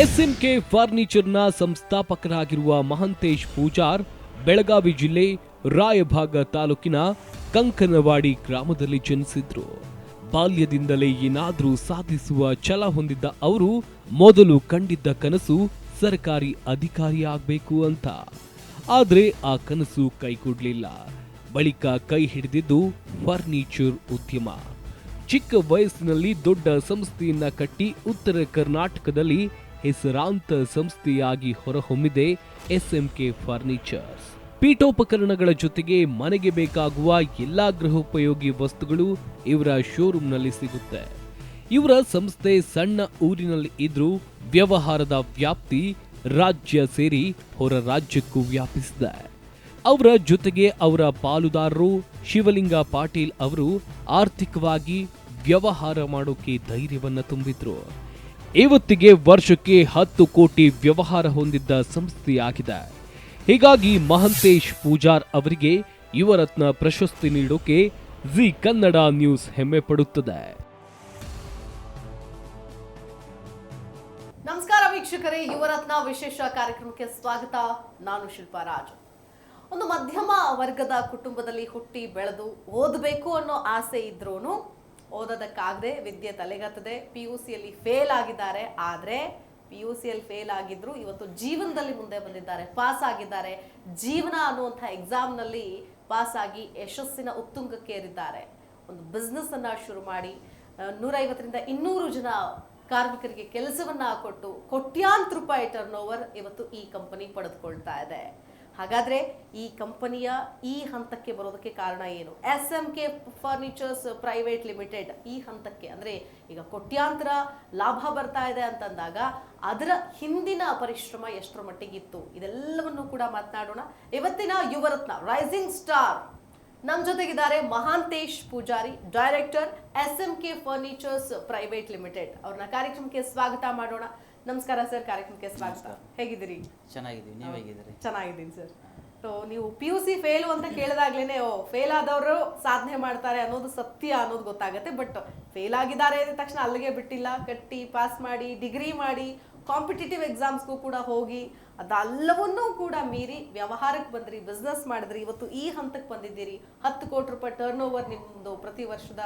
SMK ಫರ್ನಿಚರ್ನ ಸಂಸ್ಥಾಪಕರಾಗಿರುವ Mahantesh Pujar, Belagavi ಜಿಲ್ಲೆ ರಾಯಭಾಗ ತಾಲೂಕಿನ ಕಂಕನವಾಡಿ ಗ್ರಾಮದಲ್ಲಿ ಜನಿಸಿದ್ರು. ಬಾಲ್ಯದಿಂದಲೇ ಏನಾದರೂ ಸಾಧಿಸುವ ಛಲ ಹೊಂದಿದ್ದ ಅವರು ಮೊದಲು ಕಂಡಿದ್ದ ಕನಸು ಸರ್ಕಾರಿ ಅಧಿಕಾರಿ ಆಗ್ಬೇಕು ಅಂತ. ಆದರೆ ಆ ಕನಸು ಕೈಕೊಡಲಿಲ್ಲ. ಬಳಿಕ ಕೈ ಹಿಡಿದಿದ್ದು ಫರ್ನಿಚರ್ ಉದ್ಯಮ. ಚಿಕ್ಕ ವಯಸ್ಸಿನಲ್ಲಿ ದೊಡ್ಡ ಸಂಸ್ಥೆಯನ್ನ ಕಟ್ಟಿ ಉತ್ತರ ಕರ್ನಾಟಕದಲ್ಲಿ ಹೆಸರಾಂತ ಸಂಸ್ಥೆಯಾಗಿ ಹೊರಹೊಮ್ಮಿದೆ ಎಸ್ಎಂಕೆ ಫರ್ನಿಚರ್ಸ್. ಪೀಠೋಪಕರಣಗಳ ಜೊತೆಗೆ ಮನೆಗೆ ಬೇಕಾಗುವ ಎಲ್ಲಾ ಗೃಹೋಪಯೋಗಿ ವಸ್ತುಗಳು ಇವರ ಶೋರೂಮ್ನಲ್ಲಿ ಸಿಗುತ್ತೆ. ಇವರ ಸಂಸ್ಥೆ ಸಣ್ಣ ಊರಿನಲ್ಲಿ ಇದ್ರೂ ವ್ಯವಹಾರದ ವ್ಯಾಪ್ತಿ ರಾಜ್ಯ ಸೇರಿ ಹೊರ ರಾಜ್ಯಕ್ಕೂ ವ್ಯಾಪಿಸಿದೆ. ಅವರ ಜೊತೆಗೆ ಅವರ ಪಾಲುದಾರರು ಶಿವಲಿಂಗ ಪಾಟೀಲ್ ಅವರು ಆರ್ಥಿಕವಾಗಿ ವ್ಯವಹಾರ ಮಾಡೋಕೆ ಧೈರ್ಯವನ್ನು ತುಂಬಿದ್ರು. ಇವತ್ತಿಗೆ ವರ್ಷಕ್ಕೆ ಹತ್ತು ಕೋಟಿ ವ್ಯವಹಾರ ಹೊಂದಿದ್ದ ಸಂಸ್ಥೆಯಾಗಿದೆ. ಹೀಗಾಗಿ ಮಹಂತೇಶ್ ಪೂಜಾರ್ ಅವರಿಗೆ ಯುವರತ್ನ ಪ್ರಶಸ್ತಿ ನೀಡೋಕೆ ಜಿ ಕನ್ನಡ ನ್ಯೂಸ್ ಹೆಮ್ಮೆ ಪಡುತ್ತದೆ. ನಮಸ್ಕಾರ ವೀಕ್ಷಕರೇ, ಯುವರತ್ನ ವಿಶೇಷ ಕಾರ್ಯಕ್ರಮಕ್ಕೆ ಸ್ವಾಗತ. ನಾನು ಶಿಲ್ಪಾ ರಾಜ್. ಒಂದು ಮಧ್ಯಮ ವರ್ಗದ ಕುಟುಂಬದಲ್ಲಿ ಹುಟ್ಟಿ ಬೆಳೆದು ಓದಬೇಕು ಅನ್ನೋ ಆಸೆ ಇದ್ರೂ ಓದೋದಕ್ಕಾಗದೆ ವಿದ್ಯೆ ತಲೆಗತ್ತದೆ. ಪಿ ಯು ಸಿಯಲ್ಲಿ ಫೇಲ್ ಆಗಿದ್ದಾರೆ. ಆದರೆ ಪಿ ಯು ಸಿಯಲ್ಲಿ ಫೇಲ್ ಆಗಿದ್ರು, ಇವತ್ತು ಜೀವನದಲ್ಲಿ ಮುಂದೆ ಬಂದಿದ್ದಾರೆ. ಪಾಸ್ ಆಗಿದ್ದಾರೆ. ಜೀವನ ಅನ್ನುವಂಥ ಎಕ್ಸಾಮ್ನಲ್ಲಿ ಪಾಸ್ ಆಗಿ ಯಶಸ್ಸಿನ ಉತ್ತುಂಗಕ್ಕೇರಿದ್ದಾರೆ. ಒಂದು ಬಿಸ್ನೆಸ್ಸನ್ನು ಶುರು ಮಾಡಿ ನೂರೈವತ್ತರಿಂದ ಇನ್ನೂರು ಜನ ಕಾರ್ಮಿಕರಿಗೆ ಕೆಲಸವನ್ನ ಕೊಟ್ಟು, ಕೋಟ್ಯಾಂತರ ರೂಪಾಯಿ ಟರ್ನ್ ಓವರ್ ಇವತ್ತು ಈ ಕಂಪನಿ ಪಡೆದುಕೊಳ್ತಾ ಇದೆ. ಹಾಗಾದ್ರೆ ಈ ಕಂಪನಿಯ ಈ ಹಂತಕ್ಕೆ ಬರೋದಕ್ಕೆ ಕಾರಣ ಏನು? S M K furnitures private limited ಈ ಹಂತಕ್ಕೆ, ಅಂದರೆ ಈಗ ಕೋಟ್ಯಾಂತರ ಲಾಭ ಬರ್ತಾ ಇದೆ ಅಂತಂದಾಗ ಅದರ ಹಿಂದಿನ ಪರಿಶ್ರಮ ಎಷ್ಟರ ಮಟ್ಟಿಗಿತ್ತು? ಇದೆಲ್ಲವನ್ನು ಕೂಡ ಮಾತನಾಡೋಣ. ಇವತ್ತಿನ ಯುವರತ್ನ ರೈಸಿಂಗ್ ಸ್ಟಾರ್ ನಮ್ಮ ಜೊತೆಗಿದ್ದಾರೆ Mahantesh Pujari director S M K furnitures private limited ಅವ್ರನ್ನ ಕಾರ್ಯಕ್ರಮಕ್ಕೆ ಸ್ವಾಗತ ಮಾಡೋಣ. ನಮಸ್ಕಾರ ಸರ್ ಕಾರ್ಯಕ್ರಮಕ್ಕೆ ಸ್ವಾಗತ. ಹೇಗಿದ್ದೀರಿ? ಚೆನ್ನಾಗಿದ್ದೀವಿ ನೀವು ಹೇಗಿದ್ದೀರಿ? ಚೆನ್ನಾಗಿದ್ದೀನಿ ಸರ್. ಸೊ ನೀವು ಪಿ ಯು ಸಿ ಫೇಲು ಅಂತ ಕೇಳಿದಾಗ್ಲೇನೆ ಓ ಫೇಲ್ ಆದವರು ಸಾಧನೆ ಮಾಡ್ತಾರೆ ಅನ್ನೋದು ಸತ್ಯ ಅನ್ನೋದು ಗೊತ್ತಾಗುತ್ತೆ. ಬಟ್ ಫೇಲ್ ಆಗಿದ್ದಾರೆ ಅಂದ ತಕ್ಷಣ ಅಲ್ಲಿಗೆ ಬಿಟ್ಟಿಲ್ಲ. ಕಟ್ಟಿ ಪಾಸ್ ಮಾಡಿ ಡಿಗ್ರಿ ಮಾಡಿ ಕಾಂಪಿಟೇಟಿವ್ ಎಕ್ಸಾಮ್ಸ್ಗೂ ಕೂಡ ಹೋಗಿ ಅದೆಲ್ಲವನ್ನೂ ಕೂಡ ಮೀರಿ ವ್ಯವಹಾರಕ್ಕೆ ಬಂದ್ರಿ ಬಿಸ್ನೆಸ್ ಮಾಡಿದ್ರಿ. ಇವತ್ತು ಈ ಹಂತಕ್ಕೆ ಬಂದಿದ್ದೀರಿ. ಹತ್ತು ಕೋಟಿ ರೂಪಾಯಿ ಟರ್ನ್ ಓವರ್ ನಿಮ್ಮದು ಪ್ರತಿ ವರ್ಷದ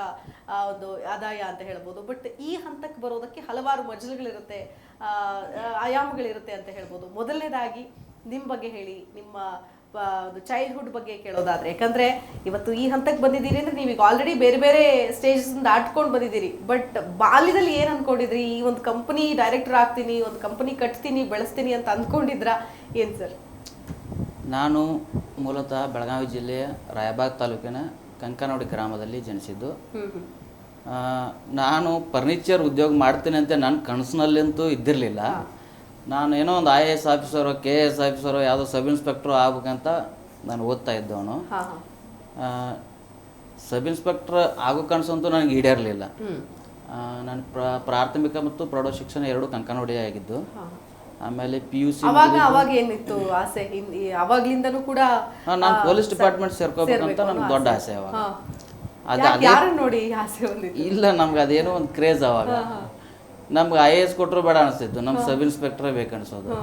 ಒಂದು ಆದಾಯ ಅಂತ ಹೇಳ್ಬೋದು. ಬಟ್ ಈ ಹಂತಕ್ಕೆ ಬರೋದಕ್ಕೆ ಹಲವಾರು ಮಜಲುಗಳಿರುತ್ತೆ ಆಯಾಮಗಳಿರುತ್ತೆ ಅಂತ ಹೇಳ್ಬೋದು. ಮೊದಲನೇದಾಗಿ ನಿಮ್ಮ ಬಗ್ಗೆ ಹೇಳಿ, ನಿಮ್ಮ ಚೈಲ್ಡ್ಹುಡ್ ಬಗ್ಗೆ ಕೇಳೋದಾದ್ರೆ. ಯಾಕಂದ್ರೆ ಇವತ್ತು ಈ ಹಂತಕ್ಕೆ ಬಂದಿದ್ದೀರಿ ಅಂದ್ರೆ ನೀವೀಗ ಆಲ್ರೆಡಿ ಬೇರೆ ಬೇರೆ ಸ್ಟೇಜಸ್ ಆಟ್ಕೊಂಡು ಬಂದಿದ್ದೀರಿ. ಬಟ್ ಬಾಲ್ಯದಲ್ಲಿ ಏನು ಅನ್ಕೊಂಡಿದ್ರಿ? ಈ ಒಂದು ಕಂಪನಿ ಡೈರೆಕ್ಟರ್ ಆಗ್ತೀನಿ ಒಂದು ಕಂಪನಿ ಕಟ್ತೀನಿ ಬೆಳೆಸ್ತೀನಿ ಅಂತ ಅಂದ್ಕೊಂಡಿದ್ರ ಏನ್ ಸರ್ ನಾನು ಮೂಲತಃ ಬೆಳಗಾವಿ ಜಿಲ್ಲೆಯ ರಾಯಬಾಗ್ ತಾಲೂಕಿನ ಕಂಕನೋಡಿ ಗ್ರಾಮದಲ್ಲಿ ಜನಿಸಿದ್ದು. ನಾನು ಫರ್ನಿಚರ್ ಉದ್ಯೋಗ ಮಾಡ್ತೀನಿ ಅಂತ ನನ್ನ ಕನಸಿನಲ್ಲಂತೂ ಇದ್ದಿರಲಿಲ್ಲ. ನಾನು ಏನೋ ಒಂದು I A S officer K A S officer ಯಾವುದೋ ಸಬ್ ಇನ್ಸ್ಪೆಕ್ಟ್ರು ಆಗ್ಬೇಕಂತ ನಾನು ಓದ್ತಾ ಇದ್ದವನು. ಸಬ್ ಇನ್ಸ್ಪೆಕ್ಟ್ರ್ ಆಗೋ ಕನಸಂತೂ ನನಗೆ ಈಡೇರಲಿಲ್ಲ. ನಾನು ಪ್ರ ಪ್ರಾಥಮಿಕ ಮತ್ತು ಪ್ರೌಢ ಶಿಕ್ಷಣ ಎರಡು ಕಂಕನೋಡಿ ಆಗಿದ್ದು. ಆಮೇಲೆ ಪಿ ಯು ಸಿ ಅವಾಗ ಏನಿತ್ತು ಆಸೆ? ಈ ಕೂಡ ನಾನು ಪೊಲೀಸ್ ಡಿಪಾರ್ಟ್ಮೆಂಟ್ ಸೇರ್ಕೋಬೇಕಂತ ನನ್ಗೆ ದೊಡ್ಡ ಆಸೆ ಅವಾಗ. ಅದು ನೋಡಿ ಆಸೆ ಇಲ್ಲ ನಮ್ಗೆ ಅದೇನೋ ಒಂದು ಕ್ರೇಜ್ ಅವಾಗ. ನಮ್ಗೆ ಐ ಎ ಎಸ್ ಕೊಟ್ಟರು ಬೇಡ ಅನಿಸ್ತಿತ್ತು. ನಮ್ಮ ಸಬ್ ಇನ್ಸ್ಪೆಕ್ಟ್ರೇ ಬೇಕು ಅನ್ಸೋದು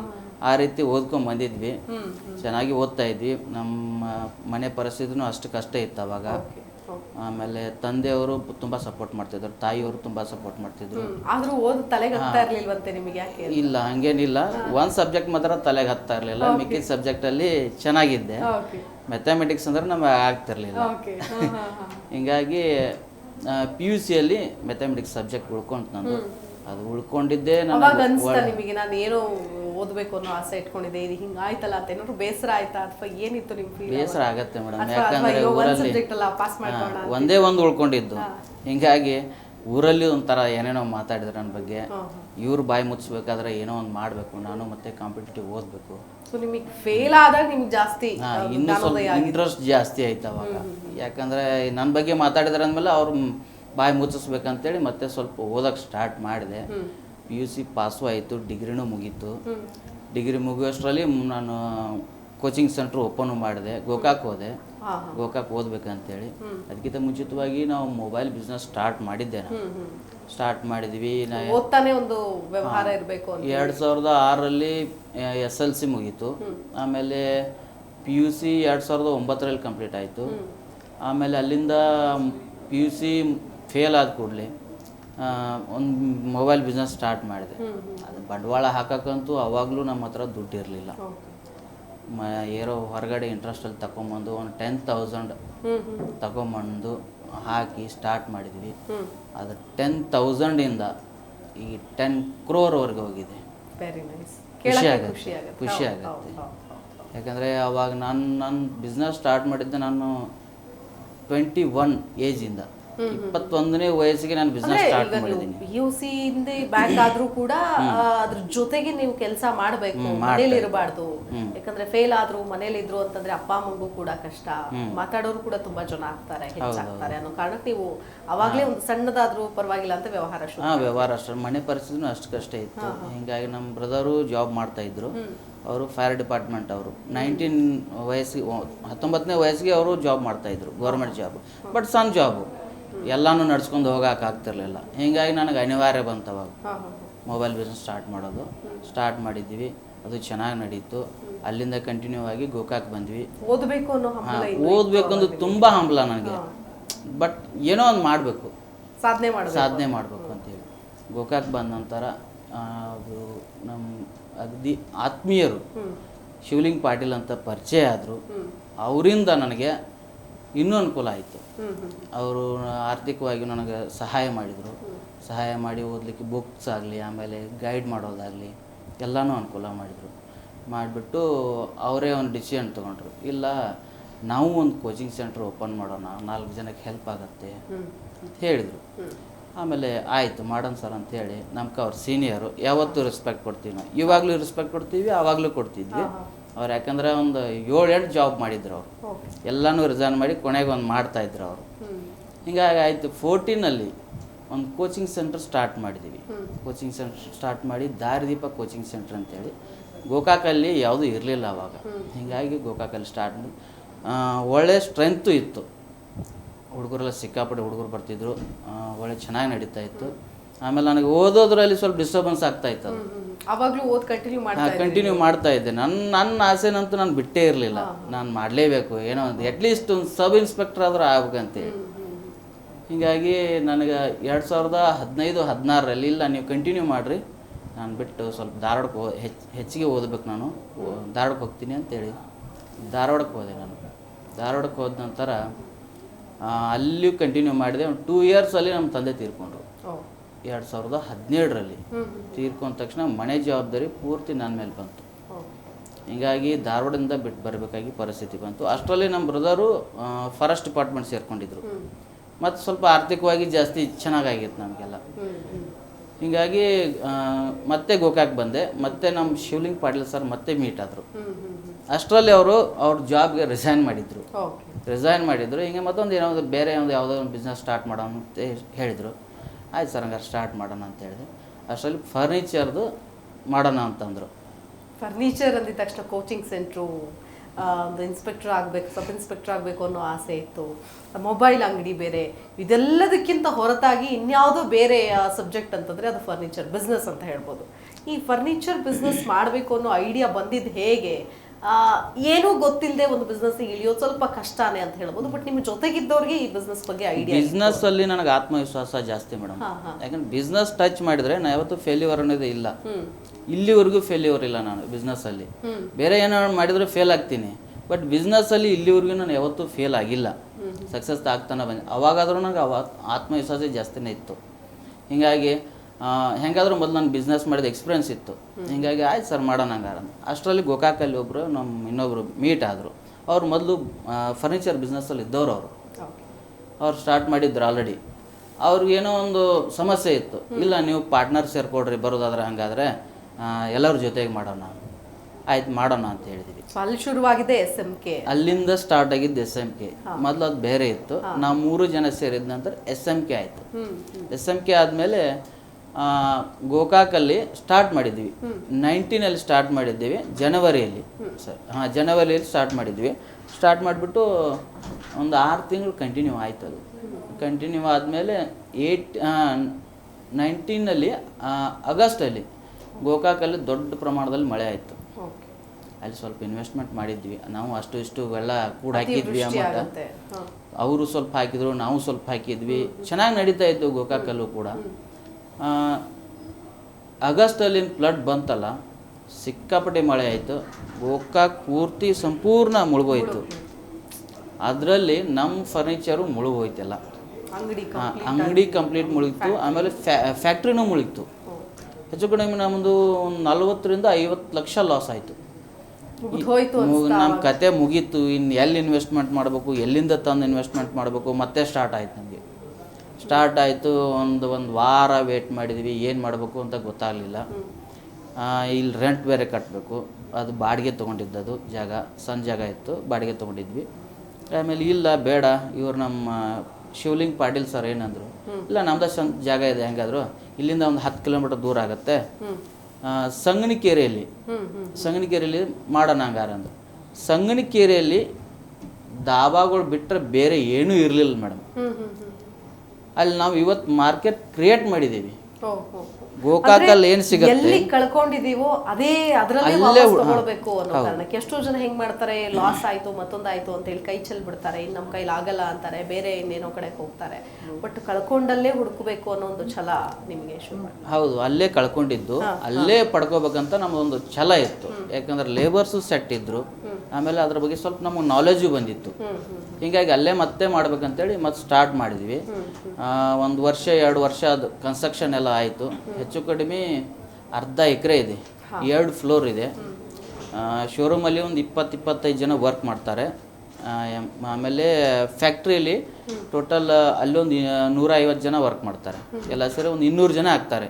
ಆ ರೀತಿ ಓದ್ಕೊಂಡು ಬಂದಿದ್ವಿ. ಚೆನ್ನಾಗಿ ಓದ್ತಾ ಇದ್ವಿ. ನಮ್ಮ ಮನೆ ಪರಿಸ್ಥಿತಿನೂ ಅಷ್ಟು ಕಷ್ಟ ಇತ್ತು ಅವಾಗ. ಆಮೇಲೆ ತಂದೆಯವರು ತುಂಬ ಸಪೋರ್ಟ್ ಮಾಡ್ತಿದ್ರು. ತಾಯಿಯವರು ತುಂಬ ಸಪೋರ್ಟ್ ಮಾಡ್ತಿದ್ರು. ಆದ್ರೂ ಓದ್ ತಲೆಗೆ ಹತ್ತಾ ಇರ್ಲಿಲ್ವಂತೆ ನಿಮಗೆ ಯಾಕೆ ಇಲ್ಲ ಹಂಗೇನಿಲ್ಲ. ಒಂದು ಸಬ್ಜೆಕ್ಟ್ ಮಾತ್ರ ತಲೆಗೆ ಹತ್ತಾ ಇರಲಿಲ್ಲ. ಮಿಕ್ಕಿದ ಸಬ್ಜೆಕ್ಟಲ್ಲಿ ಚೆನ್ನಾಗಿದ್ದೆ. ಓಕೆ. ಮ್ಯಾಥಮೆಟಿಕ್ಸ್ ಅಂದ್ರೆ ನಮಗೆ ಆಗ್ತಿರ್ಲಿಲ್ಲ. ಹಿಂಗಾಗಿ ಪಿ ಯು ಸಿಯಲ್ಲಿ ಮ್ಯಾಥಮೆಟಿಕ್ಸ್ ಸಬ್ಜೆಕ್ಟ್ ಉಳ್ಕೊಂತ ನಂದು. ಅದು ಉಳ್ಕೊಂಡಿದ್ದೇ ಅವಾಗ ನನಗೆ ಅನ್ಸ್ತಾ ನಿಮಗೆ ನಾನು ಏನೋ ಓದ್ಬೇಕು ಅನ್ನೋ ಆಸೆ ಇಟ್ಕೊಂಡಿದ್ದೆ. ಇದು ಹಿಂಗ ಆಯ್ತಲ್ಲ ಅಂತ. ಏನಾದ್ರು ಬೇಸರ ಆಯ್ತಾ? ಅಥವಾ ಏನಿತ್ತು ನಿಮ್ ಫೀಲ್ ಬೇಸರ ಆಗತ್ತೆ ಮೇಡಮ್ ಯಾಕಂದ್ರೆ ಒಂದ್ ಊರಲ್ಲಿ ಅಲ್ಲ, ಮಾಡ್ಕೊಳ್ಳೋಣ ಒಂದೇ ಒಂದು ಉಳ್ಕೊಂಡಿದ್ದು. ಹಿಂಗಾಗಿ ಊರಲ್ಲಿ ಒಂಥರ ಏನೇನೋ ಮಾತಾಡಿದ್ರು ನನ್ನ ಬಗ್ಗೆ. ಇವ್ರು ಬಾಯಿ ಮುಚ್ಚಬೇಕಾದ್ರೆ ಏನೋ ಒಂದು ಮಾಡಬೇಕು. ನಾನು ಮತ್ತೆ ಕಾಂಪಿಟೇಟಿವ್ ಓದಬೇಕು. ಸೊ ನಿಮಗೆ ಫೇಲ್ ಆದಾಗ ನಿಮ್ಗೆ ಜಾಸ್ತಿ ಇನ್ನೂ ಸ್ವಲ್ಪ ಇಂಟ್ರೆಸ್ಟ್ ಜಾಸ್ತಿ ಆಯ್ತು ಅವಾಗ. ಯಾಕಂದ್ರೆ ನನ್ನ ಬಗ್ಗೆ ಮಾತಾಡಿದ್ರೆ ಅಂದಮೇಲೆ ಅವ್ರು ಬಾಯಿ ಮುಚ್ಚಿಸ್ಬೇಕಂತೇಳಿ ಮತ್ತೆ ಸ್ವಲ್ಪ ಓದಕ್ಕೆ ಸ್ಟಾರ್ಟ್ ಮಾಡಿದೆ. ಪಿ ಯು ಸಿ ಪಾಸು ಆಯಿತು ಡಿಗ್ರಿನೂ ಮುಗೀತು. ಡಿಗ್ರಿ ಮುಗಿಯೋಷ್ಟರಲ್ಲಿ ನಾನು ಕೋಚಿಂಗ್ ಸೆಂಟ್ರ್ ಓಪನ್ ಮಾಡಿದೆ ಗೋಕಾಕ್ ಹೋದೆ. ಗೋಕಾಕ್ ಓದ್ಬೇಕಂತೇಳಿ. ಅದಕ್ಕಿಂತ ಮುಂಚಿತವಾಗಿ ನಾವು ಮೊಬೈಲ್ ಬಿಸ್ನೆಸ್ ಸ್ಟಾರ್ಟ್ ಮಾಡಿದ್ದೆ ನಾನು. ಸ್ಟಾರ್ಟ್ ಮಾಡಿದ್ವಿ ಒಂದು ವ್ಯವಹಾರ ಇರಬೇಕು ಎರಡು ಸಾವಿರದ ಆರರಲ್ಲಿ ಎಸ್ ಎಲ್ ಸಿ ಮುಗೀತು. ಆಮೇಲೆ ಪಿ ಯು ಸಿ ಎರಡು ಸಾವಿರದ ಒಂಬತ್ತರಲ್ಲಿ ಕಂಪ್ಲೀಟ್ ಆಯಿತು. ಆಮೇಲೆ ಅಲ್ಲಿಂದ ಪಿ ಯು ಸಿ ಫೇಲ್ ಆದ ಕೂಡಲೇ ಒಂದು ಮೊಬೈಲ್ ಬಿಸ್ನೆಸ್ ಸ್ಟಾರ್ಟ್ ಮಾಡಿದೆ. ಅದು ಬಂಡವಾಳ ಹಾಕೋಕ್ಕಂತೂ ಅವಾಗಲೂ ನಮ್ಮ ಹತ್ರ ದುಡ್ಡು ಇರಲಿಲ್ಲ. ಮ ಏರೋ ಹೊರಗಡೆ ಇಂಟ್ರೆಸ್ಟಲ್ಲಿ ತಗೊಂಬಂದು ಒಂದು ಟೆನ್ ತೌಸಂಡ್ ತಗೊಂಬಂದು ಹಾಕಿ ಸ್ಟಾರ್ಟ್ ಮಾಡಿದ್ವಿ. ಅದು ಟೆನ್ ತೌಸಂಡಿಂದ ಈ ಟೆನ್ ಕ್ರೋರ್ವರೆಗೆ ಹೋಗಿದೆ. ಖುಷಿ ಆಗುತ್ತೆ. ಖುಷಿ ಆಗುತ್ತೆ. ಯಾಕಂದರೆ ಅವಾಗ ನಾನು ನನ್ನ ಬಿಸ್ನೆಸ್ ಸ್ಟಾರ್ಟ್ ಮಾಡಿದ್ದೆ ನಾನು ಟ್ವೆಂಟಿ ಒನ್ ಏಜಿಂದ ಇಪ್ಪತ್ತೊಂದನೇ ವಯಸ್ಸಿಗೆ ನಾನು ಬಿಸ್ನೆಸ್ ಸ್ಟಾರ್ಟ್ ಮಾಡಿದ್ದೀನಿ. ಪಿ ಯು ಸಿ ಇಂದ ಬ್ಯಾಕ್ ಆದ್ರೂ ಕೂಡ ಅದ್ರ ಜೊತೆಗೆ ನೀವು ಕೆಲಸ ಮಾಡಬೇಕು ಮನೇಲಿ ಇರಬಾರ್ದು. ಯಾಕಂದ್ರೆ ಫೇಲ್ ಆದ್ರು ಮನೇಲಿ ಇದ್ರು ಅಂತಂದ್ರೆ ಅಪ್ಪ ಅಮ್ಮಗೂ ಕೂಡ ಕಷ್ಟ. ಮಾತಾಡೋರು ಕೂಡ ತುಂಬಾ ಜನ ಆಗ್ತಾರೆ ಹೆಚ್ಚಾಗ್ತಾರೆ ಅನ್ನೋ ಕಾರಣಕ್ಕೆ ನೀವು ಅವಾಗಲೇ ಒಂದು ಸಣ್ಣದಾದ್ರೂ ಪರವಾಗಿಲ್ಲ ಅಂತ ವ್ಯವಹಾರ ಶುರು ಹಾಂ ವ್ಯವಹಾರ ಅಷ್ಟು. ಮನೆ ಪರಿಸ್ಥಿತಿನೂ ಅಷ್ಟು ಕಷ್ಟ ಇತ್ತು. ಹಿಂಗಾಗಿ ನಮ್ಮ ಬ್ರದರು ಜಾಬ್ ಮಾಡ್ತಾ ಇದ್ರು. ಅವರು ಫೈರ್ ಡಿಪಾರ್ಟ್ಮೆಂಟ್ ಅವರು. ನೈನ್ಟೀನ್ ವಯಸ್ಸಿಗೆ ಹತ್ತೊಂಬತ್ತನೇ ವಯಸ್ಸಿಗೆ ಅವರು ಜಾಬ್ ಮಾಡ್ತಾ ಇದ್ರು ಗೌರ್ಮೆಂಟ್ ಜಾಬ್ ಬಟ್ ಸಣ್ಣ ಜಾಬು ಎಲ್ಲನೂ ನಡ್ಸ್ಕೊಂಡು ಹೋಗಕ್ಕೆ ಆಗ್ತಿರ್ಲಿಲ್ಲ. ಹೀಗಾಗಿ ನನಗೆ ಅನಿವಾರ್ಯ ಬಂತು ಅವಾಗ ಹಾ ಹಾ. ಮೊಬೈಲ್ ಬಿಸ್ನೆಸ್ ಸ್ಟಾರ್ಟ್ ಮಾಡೋದು. ಸ್ಟಾರ್ಟ್ ಮಾಡಿದ್ವಿ ಅದು ಚೆನ್ನಾಗಿ ನಡೀತು. ಅಲ್ಲಿಂದ ಕಂಟಿನ್ಯೂ ಆಗಿ ಗೋಕಾಕ್ ಬಂದ್ವಿ. ಓದಬೇಕು ಅನ್ನೋ ಓದಬೇಕು ಅಂದ್ರೆ ತುಂಬ ಹಂಬಲ ನನಗೆ. ಬಟ್ ಏನೋ ಒಂದು ಮಾಡಬೇಕು. ಸಾಧನೆ ಮಾಡಬೇಕು. ಸಾಧನೆ ಮಾಡಬೇಕು ಅಂತೇಳಿ ಗೋಕಾಕ್ ಬಂದ ನಂತರ ಅದು ನಮ್ಮ ಅಗದಿ ಆತ್ಮೀಯರು ಶಿವಲಿಂಗ್ ಪಾಟೀಲ್ ಅಂತ ಪರಿಚಯ ಆದರು. ಅವರಿಂದ ನನಗೆ ಇನ್ನೂ ಅನುಕೂಲ ಆಯಿತು. ಅವರು ಆರ್ಥಿಕವಾಗಿ ನನಗೆ ಸಹಾಯ ಮಾಡಿದರು. ಸಹಾಯ ಮಾಡಿ ಓದಲಿಕ್ಕೆ ಬುಕ್ಸ್ ಆಗಲಿ ಆಮೇಲೆ ಗೈಡ್ ಮಾಡೋದಾಗಲಿ ಎಲ್ಲನೂ ಅನುಕೂಲ ಮಾಡಿದರು. ಮಾಡಿಬಿಟ್ಟು ಅವರೇ ಒಂದು ಡಿಸಿಷನ್ ತೊಗೊಂಡ್ರು. ಇಲ್ಲ ನಾವು ಒಂದು ಕೋಚಿಂಗ್ ಸೆಂಟ್ರ್ ಓಪನ್ ಮಾಡೋಣ ನಾಲ್ಕು ಜನಕ್ಕೆ ಹೆಲ್ಪ್ ಆಗುತ್ತೆ ಅಂತ ಹೇಳಿದರು. ಆಮೇಲೆ ಆಯಿತು ಮಾಡೋಣ ಸರ್ ಅಂತೇಳಿ ನಮ್ಗೆ ಅವ್ರ ಸೀನಿಯರು ಯಾವತ್ತೂ ರೆಸ್ಪೆಕ್ಟ್ ಕೊಡ್ತೀವಿ ನಾವು. ಇವಾಗಲೂ ರೆಸ್ಪೆಕ್ಟ್ ಕೊಡ್ತೀವಿ ಆವಾಗಲೂ ಕೊಡ್ತಿದ್ವಿ. ಅವ್ರು ಯಾಕಂದ್ರೆ ಒಂದು ಏಳು ಎಂಟು ಜಾಬ್ ಮಾಡಿದ್ರು ಅವರು. ಎಲ್ಲನೂ ರಿಸೈನ್ ಮಾಡಿ ಕೊನೆಗೆ ಒಂದು ಮಾಡ್ತಾಯಿದ್ರು ಅವರು. ಹಿಂಗಾಗಿ ಆಯಿತು ಫೋರ್ಟೀನಲ್ಲಿ ಒಂದು ಕೋಚಿಂಗ್ ಸೆಂಟರ್ ಸ್ಟಾರ್ಟ್ ಮಾಡಿದ್ದೀವಿ ಕೋಚಿಂಗ್ ಸೆಂಟರ್ ಸ್ಟಾರ್ಟ್ ಮಾಡಿ ದಾರಿದೀಪ ಕೋಚಿಂಗ್ ಸೆಂಟರ್ ಅಂತೇಳಿ. ಗೋಕಾಕಲ್ಲಿ ಯಾವುದೂ ಇರಲಿಲ್ಲ ಅವಾಗ. ಹೀಗಾಗಿ ಗೋಕಾಕಲ್ಲಿ ಸ್ಟಾರ್ಟ್ ಮಾಡಿ ಒಳ್ಳೆ ಸ್ಟ್ರೆಂತು ಇತ್ತು. ಹುಡುಗರೆಲ್ಲ ಸಿಕ್ಕಾಪಟ್ಟೆ ಹುಡುಗರು ಬರ್ತಿದ್ರು. ಒಳ್ಳೆ ಚೆನ್ನಾಗಿ ನಡೀತಾ ಇತ್ತು. ಆಮೇಲೆ ನನಗೆ ಓದೋದ್ರಲ್ಲಿ ಸ್ವಲ್ಪ ಡಿಸ್ಟರ್ಬೆನ್ಸ್ ಆಗ್ತಾ ಇತ್ತು ಅದು ಹ್ಮ್. ಓದ್ ಕಂಟಿನ್ಯೂ ಮಾಡ್ತಾ ಕಂಟಿನ್ಯೂ ಮಾಡ್ತಾ ಇದ್ದೆ. ನನ್ನ ನನ್ನ ಆಸೆನಂತೂ ನಾನು ಬಿಟ್ಟೇ ಇರಲಿಲ್ಲ. ನಾನು ಮಾಡಲೇಬೇಕು. ಏನೋ ಒಂದು ಅಟ್ಲೀಸ್ಟ್ ಒಂದು ಸಬ್ ಇನ್ಸ್ಪೆಕ್ಟರ್ ಆದರೂ ಆಗ್ಬೇಕಂತೇಳಿ ಹೀಗಾಗಿ ನನಗೆ ಎರಡು ಸಾವಿರದ ಹದಿನೈದು ಹದಿನಾರರಲ್ಲಿ ಇಲ್ಲ ನೀವು ಕಂಟಿನ್ಯೂ ಮಾಡಿರಿ. ನಾನು ಬಿಟ್ಟು ಸ್ವಲ್ಪ ಧಾರವಾಡಕ್ಕೆ ಹೋ ಹೆಚ್ಚು ಹೆಚ್ಚಿಗೆ ಓದಬೇಕು ನಾನು. ಧಾರವಾಡಕ್ಕೆ ಹೋಗ್ತೀನಿ ಅಂತೇಳಿ. ಧಾರವಾಡಕ್ಕೆ ಹೋದೆ ನಾನು. ಧಾರವಾಡಕ್ಕೆ ಹೋದ ನಂತರ ಅಲ್ಲಿಯೂ ಕಂಟಿನ್ಯೂ ಮಾಡಿದೆ. ಒಂದು ಟೂ ಇಯರ್ಸಲ್ಲಿ ನಮ್ಮ ತಂದೆ ತೀರ್ಕೊಂಡ್ರು. ಎರಡು ಸಾವಿರದ ಹದಿನೇಳರಲ್ಲಿ. ತೀರ್ಕೊಂಡ ತಕ್ಷಣ ಮನೆ ಜವಾಬ್ದಾರಿ ಪೂರ್ತಿ ನನ್ನ ಮೇಲೆ ಬಂತು ಹೀಗಾಗಿ ಧಾರವಾಡದಿಂದ ಬಿಟ್ಟು ಬರಬೇಕಾಗಿ ಪರಿಸ್ಥಿತಿ ಬಂತು ಅಷ್ಟರಲ್ಲಿ ನಮ್ಮ ಬ್ರದರು ಫಾರೆಸ್ಟ್ ಡಿಪಾರ್ಟ್ಮೆಂಟ್ ಸೇರ್ಕೊಂಡಿದ್ರು ಮತ್ತು ಸ್ವಲ್ಪ ಆರ್ಥಿಕವಾಗಿ ಜಾಸ್ತಿ ಚೆನ್ನಾಗಾಗಿತ್ತು ನಮಗೆಲ್ಲ. ಹೀಗಾಗಿ ಮತ್ತೆ ಗೋಕಾಕ್ ಬಂದೆ ಮತ್ತೆ ನಮ್ಮ ಶಿವಲಿಂಗ್ ಪಾಟೀಲ್ ಸರ್ ಮತ್ತೆ ಮೀಟ್ ಆದರು. ಅಷ್ಟರಲ್ಲಿ ಅವರು ಅವ್ರ ಜಾಬ್ಗೆ ರಿಸೈನ್ ಮಾಡಿದರು. ರಿಸೈನ್ ಮಾಡಿದ್ರು ಹಿಂಗೆ ಮತ್ತೊಂದು ಏನೋ ಬೇರೆ ಒಂದು ಯಾವುದೋ ಒಂದು ಬಿಸ್ನೆಸ್ ಸ್ಟಾರ್ಟ್ ಮಾಡೋಣ ಅಂತ ಹೇಳಿದರು ಆಯ್ತು ಸರ್, ಹಂಗಾರೆ ಸ್ಟಾರ್ಟ್ ಮಾಡೋಣ ಅಂತ ಹೇಳಿದೆ. ಅಷ್ಟರಲ್ಲಿ ಫರ್ನಿಚರ್ದು ಮಾಡೋಣ ಅಂತಂದರು. ಫರ್ನಿಚರ್ ಅಂದಿದ ತಕ್ಷಣ ಕೋಚಿಂಗ್ ಸೆಂಟ್ರು ಒಂದು ಇನ್ಸ್ಪೆಕ್ಟರ್ ಆಗಬೇಕು ಸಬ್ ಇನ್ಸ್ಪೆಕ್ಟರ್ ಆಗಬೇಕು ಅನ್ನೋ ಆಸೆ ಇತ್ತು. ಮೊಬೈಲ್ ಅಂಗಡಿ ಬೇರೆ, ಇದೆಲ್ಲದಕ್ಕಿಂತ ಹೊರತಾಗಿ ಇನ್ಯಾವುದೋ ಬೇರೆ ಸಬ್ಜೆಕ್ಟ್ ಅಂತಂದರೆ ಅದು ಫರ್ನಿಚರ್ ಬಿಸ್ನೆಸ್ ಅಂತ ಹೇಳ್ಬೋದು. ಈ ಫರ್ನಿಚರ್ ಬಿಸ್ನೆಸ್ ಮಾಡಬೇಕು ಅನ್ನೋ ಐಡಿಯಾ ಬಂದಿದ್ದು ಹೇಗೆ? ಏನೂ ಗೊತ್ತಿಲ್ಲದೆ ಒಂದು ಬಿಸ್ನೆಸ್ ಇಳಿಯೋದು ಸ್ವಲ್ಪ ಕಷ್ಟನೇ ಅಂತ ಹೇಳ್ಬೋದು ಬಟ್ ನಿಮ್ಮ ಜೊತೆಗಿದ್ದವ್ರಿಗೆ ಈ ಬಿಸ್ನೆಸ್ ಬಗ್ಗೆ ಐಡಿಯಾ ಬಿಸ್ನೆಸ್ ಅಲ್ಲಿ ನನಗೆ ಆತ್ಮವಿಶ್ವಾಸ ಜಾಸ್ತಿ ಮೇಡಮ್. ಯಾಕಂದ್ರೆ ಬಿಸ್ನೆಸ್ ಟಚ್ ಮಾಡಿದ್ರೆ ನಾ ಯಾವತ್ತೂ ಫೇಲ್ಯೂರ್ ಅನ್ನೋದೇ ಇಲ್ಲ. ಇಲ್ಲಿವರೆಗೂ ಫೇಲ್ಯೂರ್ ಇಲ್ಲ ನಾನು ಬಿಸ್ನೆಸ್ ಅಲ್ಲಿ. ಬೇರೆ ಏನೋ ಮಾಡಿದ್ರೆ ಫೇಲ್ ಆಗ್ತೀನಿ ಬಟ್ ಬಿಸ್ನೆಸ್ ಅಲ್ಲಿ ಇಲ್ಲಿವರೆಗೂ ನಾನು ಯಾವತ್ತೂ ಫೇಲ್ ಆಗಿಲ್ಲ. ಸಕ್ಸಸ್ ಆಗ್ತಾನೆ ಬಂದೆ. ಅವಾಗಾದ್ರೂ ನನಗೆ ಅವ ಆತ್ಮವಿಶ್ವಾಸ ಜಾಸ್ತಿನೇ ಇತ್ತು. ಹೀಗಾಗಿ ಹೆಂಗಾದ್ರೂ ಮೊದಲು ನಾನು ಬಿಸ್ನೆಸ್ ಮಾಡಿದ ಎಕ್ಸ್ಪೀರಿಯನ್ಸ್ ಇತ್ತು. ಹಿಂಗಾಗಿ ಆಯ್ತು ಸರ್ ಮಾಡೋಣ ಹಂಗಾರ. ಅಷ್ಟರಲ್ಲಿ ಗೋಕಾಕಲ್ಲಿ ಒಬ್ಬರು ನಮ್ಮ ಇನ್ನೊಬ್ಬರು ಮೀಟ್ ಆದರು. ಅವ್ರು ಮೊದಲು ಫರ್ನಿಚರ್ ಬಿಸ್ನೆಸ್ಸಲ್ಲಿ ಇದ್ದವ್ರು ಅವರು. ಅವ್ರು ಸ್ಟಾರ್ಟ್ ಮಾಡಿದ್ರು ಆಲ್ರೆಡಿ ಅವ್ರಿಗೆ ಏನೋ ಒಂದು ಸಮಸ್ಯೆ ಇತ್ತು. ಇಲ್ಲ ನೀವು ಪಾರ್ಟ್ನರ್ ಸೇರ್ಕೊಡ್ರಿ ಬರೋದಾದ್ರೆ ಹಂಗಾದ್ರೆ ಎಲ್ಲರ ಜೊತೆಗೆ ಮಾಡೋಣ. ಆಯ್ತು ಮಾಡೋಣ ಅಂತ ಹೇಳಿದ್ವಿ. ಅಲ್ಲಿ ಶುರುವಾಗಿದೆ ಎಸ್ ಎಂ ಕೆ ಅಲ್ಲಿಂದ ಸ್ಟಾರ್ಟ್ ಆಗಿದ್ದು ಎಸ್ ಎಂ ಕೆ ಮೊದಲು ಅದು ಬೇರೆ ಇತ್ತು. ನಾವು ಮೂರು ಜನ ಸೇರಿದ ನಂತರ ಎಸ್ ಎಂ ಕೆ ಆಯಿತು. ಎಸ್ ಎಂ ಕೆ ಆದಮೇಲೆ ಗೋಕಾಕಲ್ಲಿ ಸ್ಟಾರ್ಟ್ ಮಾಡಿದ್ವಿ. ನೈನ್ಟೀನಲ್ಲಿ ಸ್ಟಾರ್ಟ್ ಮಾಡಿದ್ದೀವಿ ಜನವರಿಯಲ್ಲಿ. ಸರ್. ಹಾಂ ಜನವರಿಯಲ್ಲಿ ಸ್ಟಾರ್ಟ್ ಮಾಡಿದ್ವಿ. ಸ್ಟಾರ್ಟ್ ಮಾಡಿಬಿಟ್ಟು ಒಂದು ಆರು ತಿಂಗಳು ಕಂಟಿನ್ಯೂ ಆಯ್ತು ಅದು. ಕಂಟಿನ್ಯೂ ಆದಮೇಲೆ ಏಯ್ಟ್ ನೈನ್ಟೀನಲ್ಲಿ ಆಗಸ್ಟಲ್ಲಿ ಗೋಕಾಕಲ್ಲಿ ದೊಡ್ಡ ಪ್ರಮಾಣದಲ್ಲಿ ಮಳೆ ಆಯಿತು. ಅಲ್ಲಿ ಸ್ವಲ್ಪ ಇನ್ವೆಸ್ಟ್ಮೆಂಟ್ ಮಾಡಿದ್ವಿ. ನಾವು ಅಷ್ಟು ಇಷ್ಟು ಎಲ್ಲ ಕೂಡ ಹಾಕಿದ್ವಿ ಅಮೌಂಟ್. ಅವರು ಸ್ವಲ್ಪ ಹಾಕಿದ್ರು ನಾವು ಸ್ವಲ್ಪ ಹಾಕಿದ್ವಿ. ಚೆನ್ನಾಗಿ ನಡೀತಾ ಇತ್ತು ಗೋಕಾಕಲ್ಲೂ ಕೂಡ. ಆ, ಆಗಸ್ಟಲ್ಲಿ ಫ್ಲಡ್ ಬಂತಲ್ಲ ಸಿಕ್ಕಾಪಟ್ಟೆ ಮಳೆ ಆಯಿತು ಗೋಕಾಕ್ ಪೂರ್ತಿ ಸಂಪೂರ್ಣ ಮುಳುಗೋಯ್ತು. ಅದರಲ್ಲಿ ನಮ್ಮ ಫರ್ನಿಚರು ಮುಳುಗೋಯ್ತಲ್ಲ. ಅಂಗಡಿ ಆ, ಅಂಗಡಿ ಕಂಪ್ಲೀಟ್ ಮುಳುಗಿತ್ತು ಆಮೇಲೆ ಫ್ಯಾ ಫ್ಯಾಕ್ಟ್ರಿನೂ ಮುಳುಗಿತ್ತು. ಹೆಚ್ಚು ಕಡಿಮೆ ನಮ್ಮದು ಒಂದು ನಲ್ವತ್ತರಿಂದ ಐವತ್ತು ಲಕ್ಷ ಲಾಸ್ ಆಯಿತು. ನಮ್ಮ ಕತೆ ಮುಗೀತು ಇನ್ನು ಎಲ್ಲಿ ಇನ್ವೆಸ್ಟ್ಮೆಂಟ್ ಮಾಡಬೇಕು ಎಲ್ಲಿಂದ ತಂದು ಇನ್ವೆಸ್ಟ್ಮೆಂಟ್ ಮಾಡಬೇಕು ಮತ್ತೆ ಸ್ಟಾರ್ಟ್ ಆಯ್ತು ಸ್ಟಾರ್ಟ್ ಆಯಿತು, ಒಂದು ಒಂದು ವಾರ ವೇಟ್ ಮಾಡಿದ್ವಿ, ಏನು ಮಾಡಬೇಕು ಅಂತ ಗೊತ್ತಾಗಲಿಲ್ಲ. ಇಲ್ಲಿ ರೆಂಟ್ ಬೇರೆ ಕಟ್ಟಬೇಕು ಅದು ಬಾಡಿಗೆ ತೊಗೊಂಡಿದ್ದದು ಜಾಗ, ಸಣ್ಣ ಜಾಗ ಇತ್ತು, ಬಾಡಿಗೆ ತೊಗೊಂಡಿದ್ವಿ. ಆಮೇಲೆ ಇಲ್ಲ, ಬೇಡ, ಇವರು ನಮ್ಮ ಶಿವಲಿಂಗ್ ಪಾಟೀಲ್ ಸರ್ ಏನಂದರು, ಇಲ್ಲ, ನಮ್ದು ಸಣ್ಣ ಜಾಗ ಇದೆ, ಹೆಂಗಾದ್ರು, ಇಲ್ಲಿಂದ ಒಂದು ಹತ್ತು ಕಿಲೋಮೀಟರ್ ದೂರ ಆಗುತ್ತೆ. ಸಂಗನಿಕೇರಿಯಲ್ಲಿ ಸಂಗನಿಕೇರಿಯಲ್ಲಿ ಮಾಡೋಣ ಹಂಗಾರ ಅಂದರು. ಸಂಗನಿಕೇರಿಯಲ್ಲಿ ದಾಬಾಗಳು ಬಿಟ್ಟರೆ ಬೇರೆ ಏನೂ ಇರಲಿಲ್ಲ ಮೇಡಮ್. ಅಲ್ಲಿ ನಾವು ಇವತ್ತು ಮಾರ್ಕೆಟ್ ಕ್ರಿಯೇಟ್ ಮಾಡಿದ್ದೀವಿ. ಗೋಕಾಕಲ್ಲಿ ಏನ್ ಸಿಗುತ್ತೆ? ಎಲ್ಲಿ ಕಳ್ಕೊಂಡಿದೀವೋ ಅದೇ ಅದರಲ್ಲೇ ವಾಪಸ್. ತಗೊಳ್ಬೇಕು ಅನ್ನೋ ಕಾರಣಕ್ಕೆ ಎಷ್ಟೋ ಜನ ಹೆಂಗ್ ಮಾಡ್ತಾರೆ ಲಾಸ್ ಆಯ್ತು ಮತ್ತೊಂದಾಯ್ತು ಅಂತ ಹೇಳಿ ಕೈ ಚೆಲ್ ಬಿಡ್ತಾರೆ ಇನ್ ನಮ್ಮ ಕೈಲಿ ಆಗಲ್ಲ ಅಂತಾರೆ ಬೇರೆ ಇನ್ನೇನೋ ಕಡೆ ಹೋಗ್ತಾರೆ. ಬಟ್ ಕಳ್ಕೊಂಡಲ್ಲೇ ಹುಡುಕಬೇಕು ಅನ್ನೋ ಒಂದು ಛಲ ನಿಮಗೆ ಶುರು ಹೌದು ಅಲ್ಲೇ ಕಳ್ಕೊಂಡಿದ್ದು ಅಲ್ಲೇ ಪಡ್ಕೋಬೇಕಂತ ನಮ್ದೊಂದು ಛಲ ಇತ್ತು. ಯಾಕಂದ್ರೆ ಲೇಬರ್ಸ್ ಸೆಟ್ ಇದ್ರು. ಆಮೇಲೆ ಅದ್ರ ಬಗ್ಗೆ ಸ್ವಲ್ಪ ನಮಗೆ ನಾಲೆಜು ಬಂದಿತ್ತು. ಹೀಗಾಗಿ ಅಲ್ಲೇ ಮತ್ತೆ ಮಾಡ್ಬೇಕಂತೇಳಿ ಮತ್ತೆ ಸ್ಟಾರ್ಟ್ ಮಾಡಿದ್ವಿ. ಒಂದು ವರ್ಷ ಎರಡು ವರ್ಷ ಅದು ಕನ್ಸ್ಟ್ರಕ್ಷನ್ ಎಲ್ಲ ಆಯಿತು. ಹೆಚ್ಚು ಕಡಿಮೆ ಅರ್ಧ ಎಕರೆ ಇದೆ. ಎರಡು ಫ್ಲೋರ್ ಇದೆ. ಶೋರೂಮಲ್ಲಿ ಒಂದು ಇಪ್ಪತ್ತು ಇಪ್ಪತ್ತೈದು ಜನ ವರ್ಕ್ ಮಾಡ್ತಾರೆ. ಆಮೇಲೆ ಫ್ಯಾಕ್ಟ್ರಿಯಲ್ಲಿ ಟೋಟಲ್ ಅಲ್ಲೊಂದು ನೂರ ಐವತ್ತು ಜನ ವರ್ಕ್ ಮಾಡ್ತಾರೆ. ಎಲ್ಲ ಸೇರಿ ಒಂದು ಇನ್ನೂರು ಜನ ಆಗ್ತಾರೆ.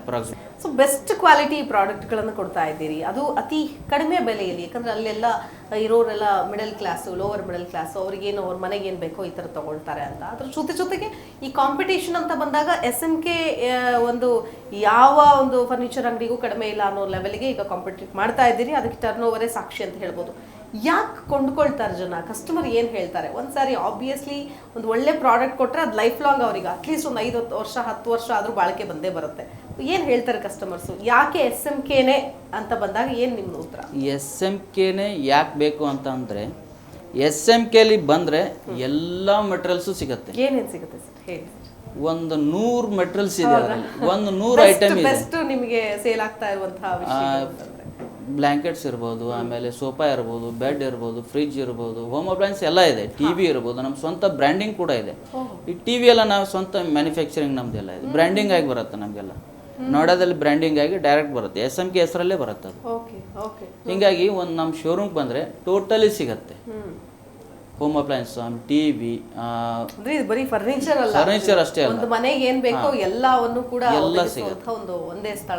ಅಪ್ರಾಕ್ಸಿಮೇಟ್ ಸೊ ಬೆಸ್ಟ್ ಕ್ವಾಲಿಟಿ ಪ್ರಾಡಕ್ಟ್ಗಳನ್ನು ಕೊಡ್ತಾ ಇದ್ದೀರಿ. ಅದು ಅತಿ ಕಡಿಮೆ ಬೆಲೆಯಲ್ಲಿ, ಯಾಕಂದರೆ ಅಲ್ಲೆಲ್ಲ ಇರೋರೆಲ್ಲ middle class lower middle class ಅವ್ರಿಗೇನು ಅವ್ರ ಮನೆಗೆ ಏನು ಬೇಕೋ ಈ ಥರ ತಗೊಳ್ತಾರೆ ಅಂತ. ಅದ್ರ ಜೊತೆ ಜೊತೆಗೆ ಈ ಕಾಂಪಿಟೇಷನ್ ಅಂತ ಬಂದಾಗ ಎಸ್ ಎಂ ಕೆ ಒಂದು ಯಾವ ಒಂದು ಫರ್ನಿಚರ್ ಅಂಗಡಿಗೂ ಕಡಿಮೆ ಇಲ್ಲ ಅನ್ನೋ ಲೆವೆಲ್ಗೆ ಈಗ ಕಾಂಪಿಟೇಟ್ ಮಾಡ್ತಾ ಇದ್ದೀರಿ. ಅದಕ್ಕೆ ಟರ್ನ್ ಓವರೇ ಸಾಕ್ಷಿ ಅಂತ ಹೇಳ್ಬೋದು. ಯಾಕೆ ಕೊಂಡ್ಕೊಳ್ತಾರೆ ಜನ? ಕಸ್ಟಮರ್ ಏನು ಹೇಳ್ತಾರೆ? ಒಂದ್ಸಾರಿ ಆಬ್ವಿಯಸ್ಲಿ ಒಂದು ಒಳ್ಳೆ ಪ್ರಾಡಕ್ಟ್ ಕೊಟ್ಟರೆ ಅದು ಲೈಫ್ ಲಾಂಗ್ ಅವರಿಗೆ ಅಟ್ಲೀಸ್ಟ್ ಒಂದು ಐದು ವರ್ಷ ಹತ್ತು ವರ್ಷ ಆದರೂ ಬಾಳಿಕೆ ಬಂದೇ ಬರುತ್ತೆ. ಏನು ಹೇಳ್ತಾರೆ ಕಸ್ಟಮರ್ಸು ಯಾಕೆ ಎಸ್ ಎಂ ಕೆನೆ ಅಂತ ಬಂದಾಗ ಏನು ನಿಮ್ಮ ಉತ್ತರ? ಎಸ್ ಎಂ ಕೆನೆ ಯಾಕೆ ಬೇಕು ಅಂತ ಅಂದರೆ ಎಸ್ ಎಂ ಕೆಲಿ ಬಂದರೆ ಎಲ್ಲ ಮೆಟೀರಿಯಲ್ಸು ಸಿಗುತ್ತೆ. ಏನೇನು ಸಿಗುತ್ತೆ ಸರ್? ಹೇಳಿ. ಒಂದು ನೂರು ಮೆಟೀರಿಯಲ್ಸ್ ಇದೆ ಒಂದು ನೂರು ಐಟಮ್ ಇದೆ. ನಿಮಗೆ ಸೇಲ್ ಆಗ್ತಾ ಇರುವಂತಹ ಬ್ಲ್ಯಾಂಕೆಟ್ಸ್ ಇರ್ಬೋದು ಆಮೇಲೆ ಸೋಫಾ ಇರ್ಬೋದು ಬೆಡ್ ಇರ್ಬೋದು ಫ್ರಿಜ್ ಇರ್ಬೋದು ಹೋಮ್ ಅಪ್ಲೈನ್ಸ್ ಎಲ್ಲ ಇದೆ ಟಿ ವಿ ಇರ್ಬೋದು ನಮ್ಮ ಸ್ವಂತ ಬ್ರ್ಯಾಂಡಿಂಗ್ ಕೂಡ ಇದೆ. ಈ ಟಿ ವಿ ಎಲ್ಲ ನಾವು ಸ್ವಂತ ಮ್ಯಾನುಫ್ಯಾಕ್ಚರಿಂಗ್ ನಮ್ದೆಲ್ಲ ಇದೆ. ಬ್ರ್ಯಾಂಡಿಂಗ್ ಆಗಿ ಬರುತ್ತೆ ನಮಗೆಲ್ಲ. ನೋಡೋದಲ್ಲಿ ಬ್ರ್ಯಾಂಡಿಂಗ್ ಆಗಿ ಡೈರೆಕ್ಟ್ ಬರುತ್ತೆ. ಎಸ್ ಎಂ ಕೆ ಹೆಸರಲ್ಲೇ ಬರುತ್ತೆ ಅದು. ಓಕೆ ಓಕೆ ಹೀಗಾಗಿ ಒಂದು ನಮ್ಮ ಶೋರೂಮ್ಗೆ ಬಂದರೆ ಟೋಟಲಿ ಸಿಗುತ್ತೆ. ಹ್ಮ್ ಅಪ್ಲೈನ್ಸ್ ಟಿವಿ ಅಂದ್ರೆ ಇದು ಬರೀ ಫರ್ನಿಚರ್ ಅಲ್ಲ. ಫರ್ನಿಚರ್ ಅಷ್ಟೇ ಅಲ್ಲ. ಒಂದು ಮನೆಗೆ ಏನ್ ಬೇಕೋ ಎಲ್ಲವನ್ನು ಕೂಡ ಎಲ್ಲ ಸಿಗುತ್ತೆ. ಒಂದು ಒಂದೇ ಸ್ಥಳ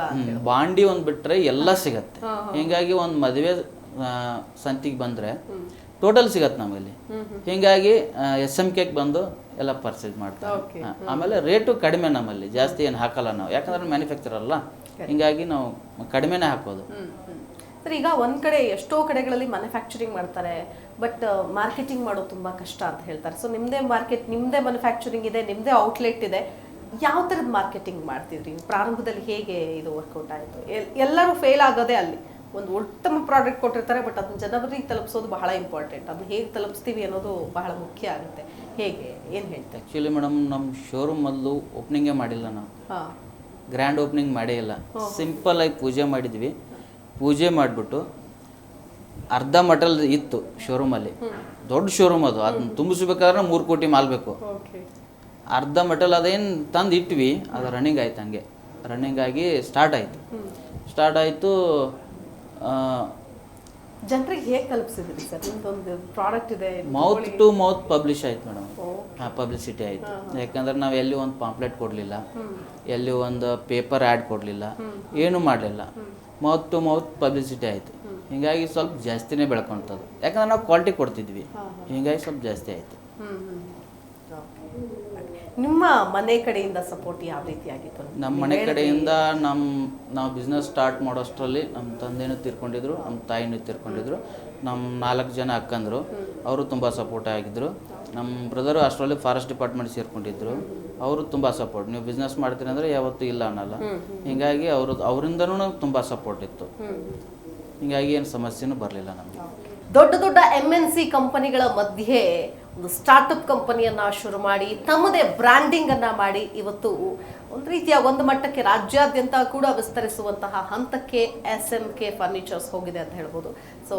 ಬಾಂಡಿ ಒಂದು ಬಿಟ್ಟರೆ ಎಲ್ಲ ಸಿಗತ್ತೆ. ಹೀಗಾಗಿ ಒಂದು ಮದುವೆ ಸಂತಿಗೆ ಬಂದರೆ ಟೋಟಲ್ ಸಿಗತ್ತೆ ನಮ್ಮಲ್ಲಿ ಹೀಗಾಗಿ ಎಸ್ ಎಂ ಕೆಗೆ ಬಂದು ಎಲ್ಲ ಪರ್ಚೇಸ್ ಮಾಡ್ತಾರೆ. ಆಮೇಲೆ ರೇಟು ಕಡಿಮೆ ನಮ್ಮಲ್ಲಿ ಜಾಸ್ತಿ ಏನು ಹಾಕಲ್ಲ ನಾವು. ಯಾಕಂದ್ರೆ ಮ್ಯಾನುಫ್ಯಾಕ್ಚರ್ ಅಲ್ಲ. ಹಿಂಗಾಗಿ ನಾವು ಕಡಿಮೆನೇ ಹಾಕೋದು. ಸರ್ ಈಗ ಒಂದ್ ಕಡೆ ಎಷ್ಟೋ ಕಡೆಗಳಲ್ಲಿ ಮ್ಯಾನುಫ್ಯಾಕ್ಚರಿಂಗ್ ಮಾಡ್ತಾರೆ ಬಟ್ ಮಾರ್ಕೆಟಿಂಗ್ ಮಾಡೋದು ತುಂಬಾ ಕಷ್ಟ ಅಂತ ಹೇಳ್ತಾರೆ. ಸೊ ನಿಮ್ಮದೇ ಮಾರ್ಕೆಟ್ ನಿಮ್ಮದೇ ಮ್ಯಾನುಫ್ಯಾಕ್ಚರಿಂಗ್ ಇದೆ ನಿಮ್ದೇ ಔಟ್ಲೆಟ್ ಇದೆ. ಯಾವ ಥರದ ಮಾರ್ಕೆಟಿಂಗ್ ಮಾಡ್ತಿದ್ರಿ? ಪ್ರಾರಂಭದಲ್ಲಿ ಹೇಗೆ ಇದು ವರ್ಕೌಟ್ ಆಯಿತು? ಎಲ್ಲರೂ ಫೇಲ್ ಆಗೋದೇ ಅಲ್ಲಿ. ಒಂದು ಉತ್ತಮ ಪ್ರಾಡಕ್ಟ್ ಕೊಟ್ಟಿರ್ತಾರೆ ಬಟ್ ಅದನ್ನ ಜನರಿಗೆ ತಲುಪಿಸೋದು ಬಹಳ ಇಂಪಾರ್ಟೆಂಟ್ ಅದನ್ನ ಹೇಗೆ ತಲುಪಿಸ್ತೀವಿ ಅನ್ನೋದು ಬಹಳ ಮುಖ್ಯ ಆಗುತ್ತೆ. ಹೇಗೆ ಏನು ಹೇಳ್ತಾರೆ? ಆ್ಯಕ್ಚುಲಿ ಮೇಡಮ್ ನಮ್ಮ ಶೋರೂಮ್ ಮೊದಲು ಓಪನಿಂಗೇ ಮಾಡಿಲ್ಲ ನಾವು. ಹಾಂ. ಗ್ರ್ಯಾಂಡ್ ಓಪನಿಂಗ್ ಮಾಡೇ ಇಲ್ಲ. ಸಿಂಪಲ್ ಆಗಿ ಪೂಜೆ ಮಾಡಿದ್ವಿ. ಪೂಜೆ ಮಾಡಿಬಿಟ್ಟು ಅರ್ಧ ಮಟಲ್ ಇತ್ತು ಶೋರೂಮಲ್ಲಿ ದೊಡ್ಡ ಶೋರೂಮ್ ಅದು. ಅದನ್ನ ತುಂಬಿಸ್ಬೇಕಾದ್ರೆ ಮೂರು ಕೋಟಿ ಮಾಲ್ಬೇಕು ಓಕೆ. ಅರ್ಧ ಮಟಲ್ ಅದೇನು ತಂದು ಇಟ್ವಿ ಅದು ರನ್ನಿಂಗ್ ಆಯ್ತು ಹಂಗೆ. ರನ್ನಿಂಗ್ ಆಗಿ ಸ್ಟಾರ್ಟ್ ಆಯಿತು. ಸ್ಟಾರ್ಟ್ ಆಯಿತು ಜನರಿಗೆ ಹೇಗೆ ತಲುಪಿಸಿದ್ರಿ ಸರ್? ನಿಮ್ದೊಂದು ಪ್ರಾಡಕ್ಟ್ ಇದೆ ಮೌತ್ ಟು ಮೌತ್ ಪಬ್ಲಿಷ್ ಆಯ್ತು ಮೇಡಮ್. ಹಾಂ ಪಬ್ಲಿಸಿಟಿ ಆಯಿತು. ಯಾಕಂದ್ರೆ ನಾವು ಎಲ್ಲಿ ಒಂದು ಪಾಂಪ್ಲೆಟ್ ಕೊಡಲಿಲ್ಲ. ಎಲ್ಲಿ ಒಂದು ಪೇಪರ್ ಆ್ಯಡ್ ಕೊಡಲಿಲ್ಲ. ಏನೂ ಮಾಡಲಿಲ್ಲ. ಮೌತ್ ಟು ಮೌತ್ ಪಬ್ಲಿಸಿಟಿ ಆಯಿತು. ಹೀಗಾಗಿ ಸ್ವಲ್ಪ ಜಾಸ್ತಿನೇ ಬೆಳ್ಕೊತದ್ದು. ಯಾಕಂದ್ರೆ ನಾವು ಕ್ವಾಲಿಟಿ ಕೊಡ್ತಿದ್ವಿ. ಹೀಗಾಗಿ ಸ್ವಲ್ಪ ಜಾಸ್ತಿ ಆಯಿತು. ನಿಮ್ಮ ಮನೆ ಕಡೆಯಿಂದ ಸಪೋರ್ಟ್ ಯಾವ ರೀತಿಯಾಗಿತ್ತು? ನಮ್ಮ ಮನೆ ಕಡೆಯಿಂದ ನಮ್ಮ ನಾವು ಬಿಸ್ನೆಸ್ ಸ್ಟಾರ್ಟ್ ಮಾಡೋಷ್ಟರಲ್ಲಿ ನಮ್ಮ ತಂದೆನೂ ತೀರ್ಕೊಂಡಿದ್ರು ನಮ್ಮ ತಾಯಿನೂ ತೀರ್ಕೊಂಡಿದ್ರು. ನಮ್ಮ ನಾಲ್ಕು ಜನ ಅಕ್ಕಂದರು. ಅವರು ತುಂಬ ಸಪೋರ್ಟ್ ಆಗಿದ್ದರು ನಮ್ಮ ಬ್ರದರು ಅಷ್ಟರಲ್ಲಿ ಫಾರೆಸ್ಟ್ ಡಿಪಾರ್ಟ್ಮೆಂಟ್ ಸೇರ್ಕೊಂಡಿದ್ರು. ಅವರು ತುಂಬ ಸಪೋರ್ಟ್ ನೀವು ಬಿಸ್ನೆಸ್ ಮಾಡ್ತೀನಿ ಅಂದರೆ ಯಾವತ್ತೂ ಇಲ್ಲ ಅನ್ನಲ್ಲ. ಹೀಗಾಗಿ ಅವರು ಅವರಿಂದನೂ ತುಂಬ ಸಪೋರ್ಟ್ ಇತ್ತು. ಹೀಗಾಗಿ ಏನು ಸಮಸ್ಯೆನೂ ಬರಲಿಲ್ಲ ನಮಗೆ. ದೊಡ್ಡ ದೊಡ್ಡ ಎಂ ಎನ್ ಸಿ ಕಂಪನಿಗಳ ಮಧ್ಯೆ ಒಂದು ಸ್ಟಾರ್ಟ್ಅಪ್ ಕಂಪನಿಯನ್ನು ಶುರು ಮಾಡಿ ತಮ್ಮದೇ ಬ್ರ್ಯಾಂಡಿಂಗನ್ನು ಅನ್ನ ಮಾಡಿ ಇವತ್ತು ರೀತಿಯ ಒಂದು ಮಟ್ಟಕ್ಕೆ ರಾಜ್ಯಾದ್ಯಂತ ಕೂಡ ವಿಸ್ತರಿಸುವಂತಹ ಹಂತಕ್ಕೆ ಎಸ್ ಎಂ ಕೆ ಫರ್ನಿಚರ್ಸ್ ಹೋಗಿದೆ ಅಂತ ಹೇಳ್ಬೋದು. ಸೊ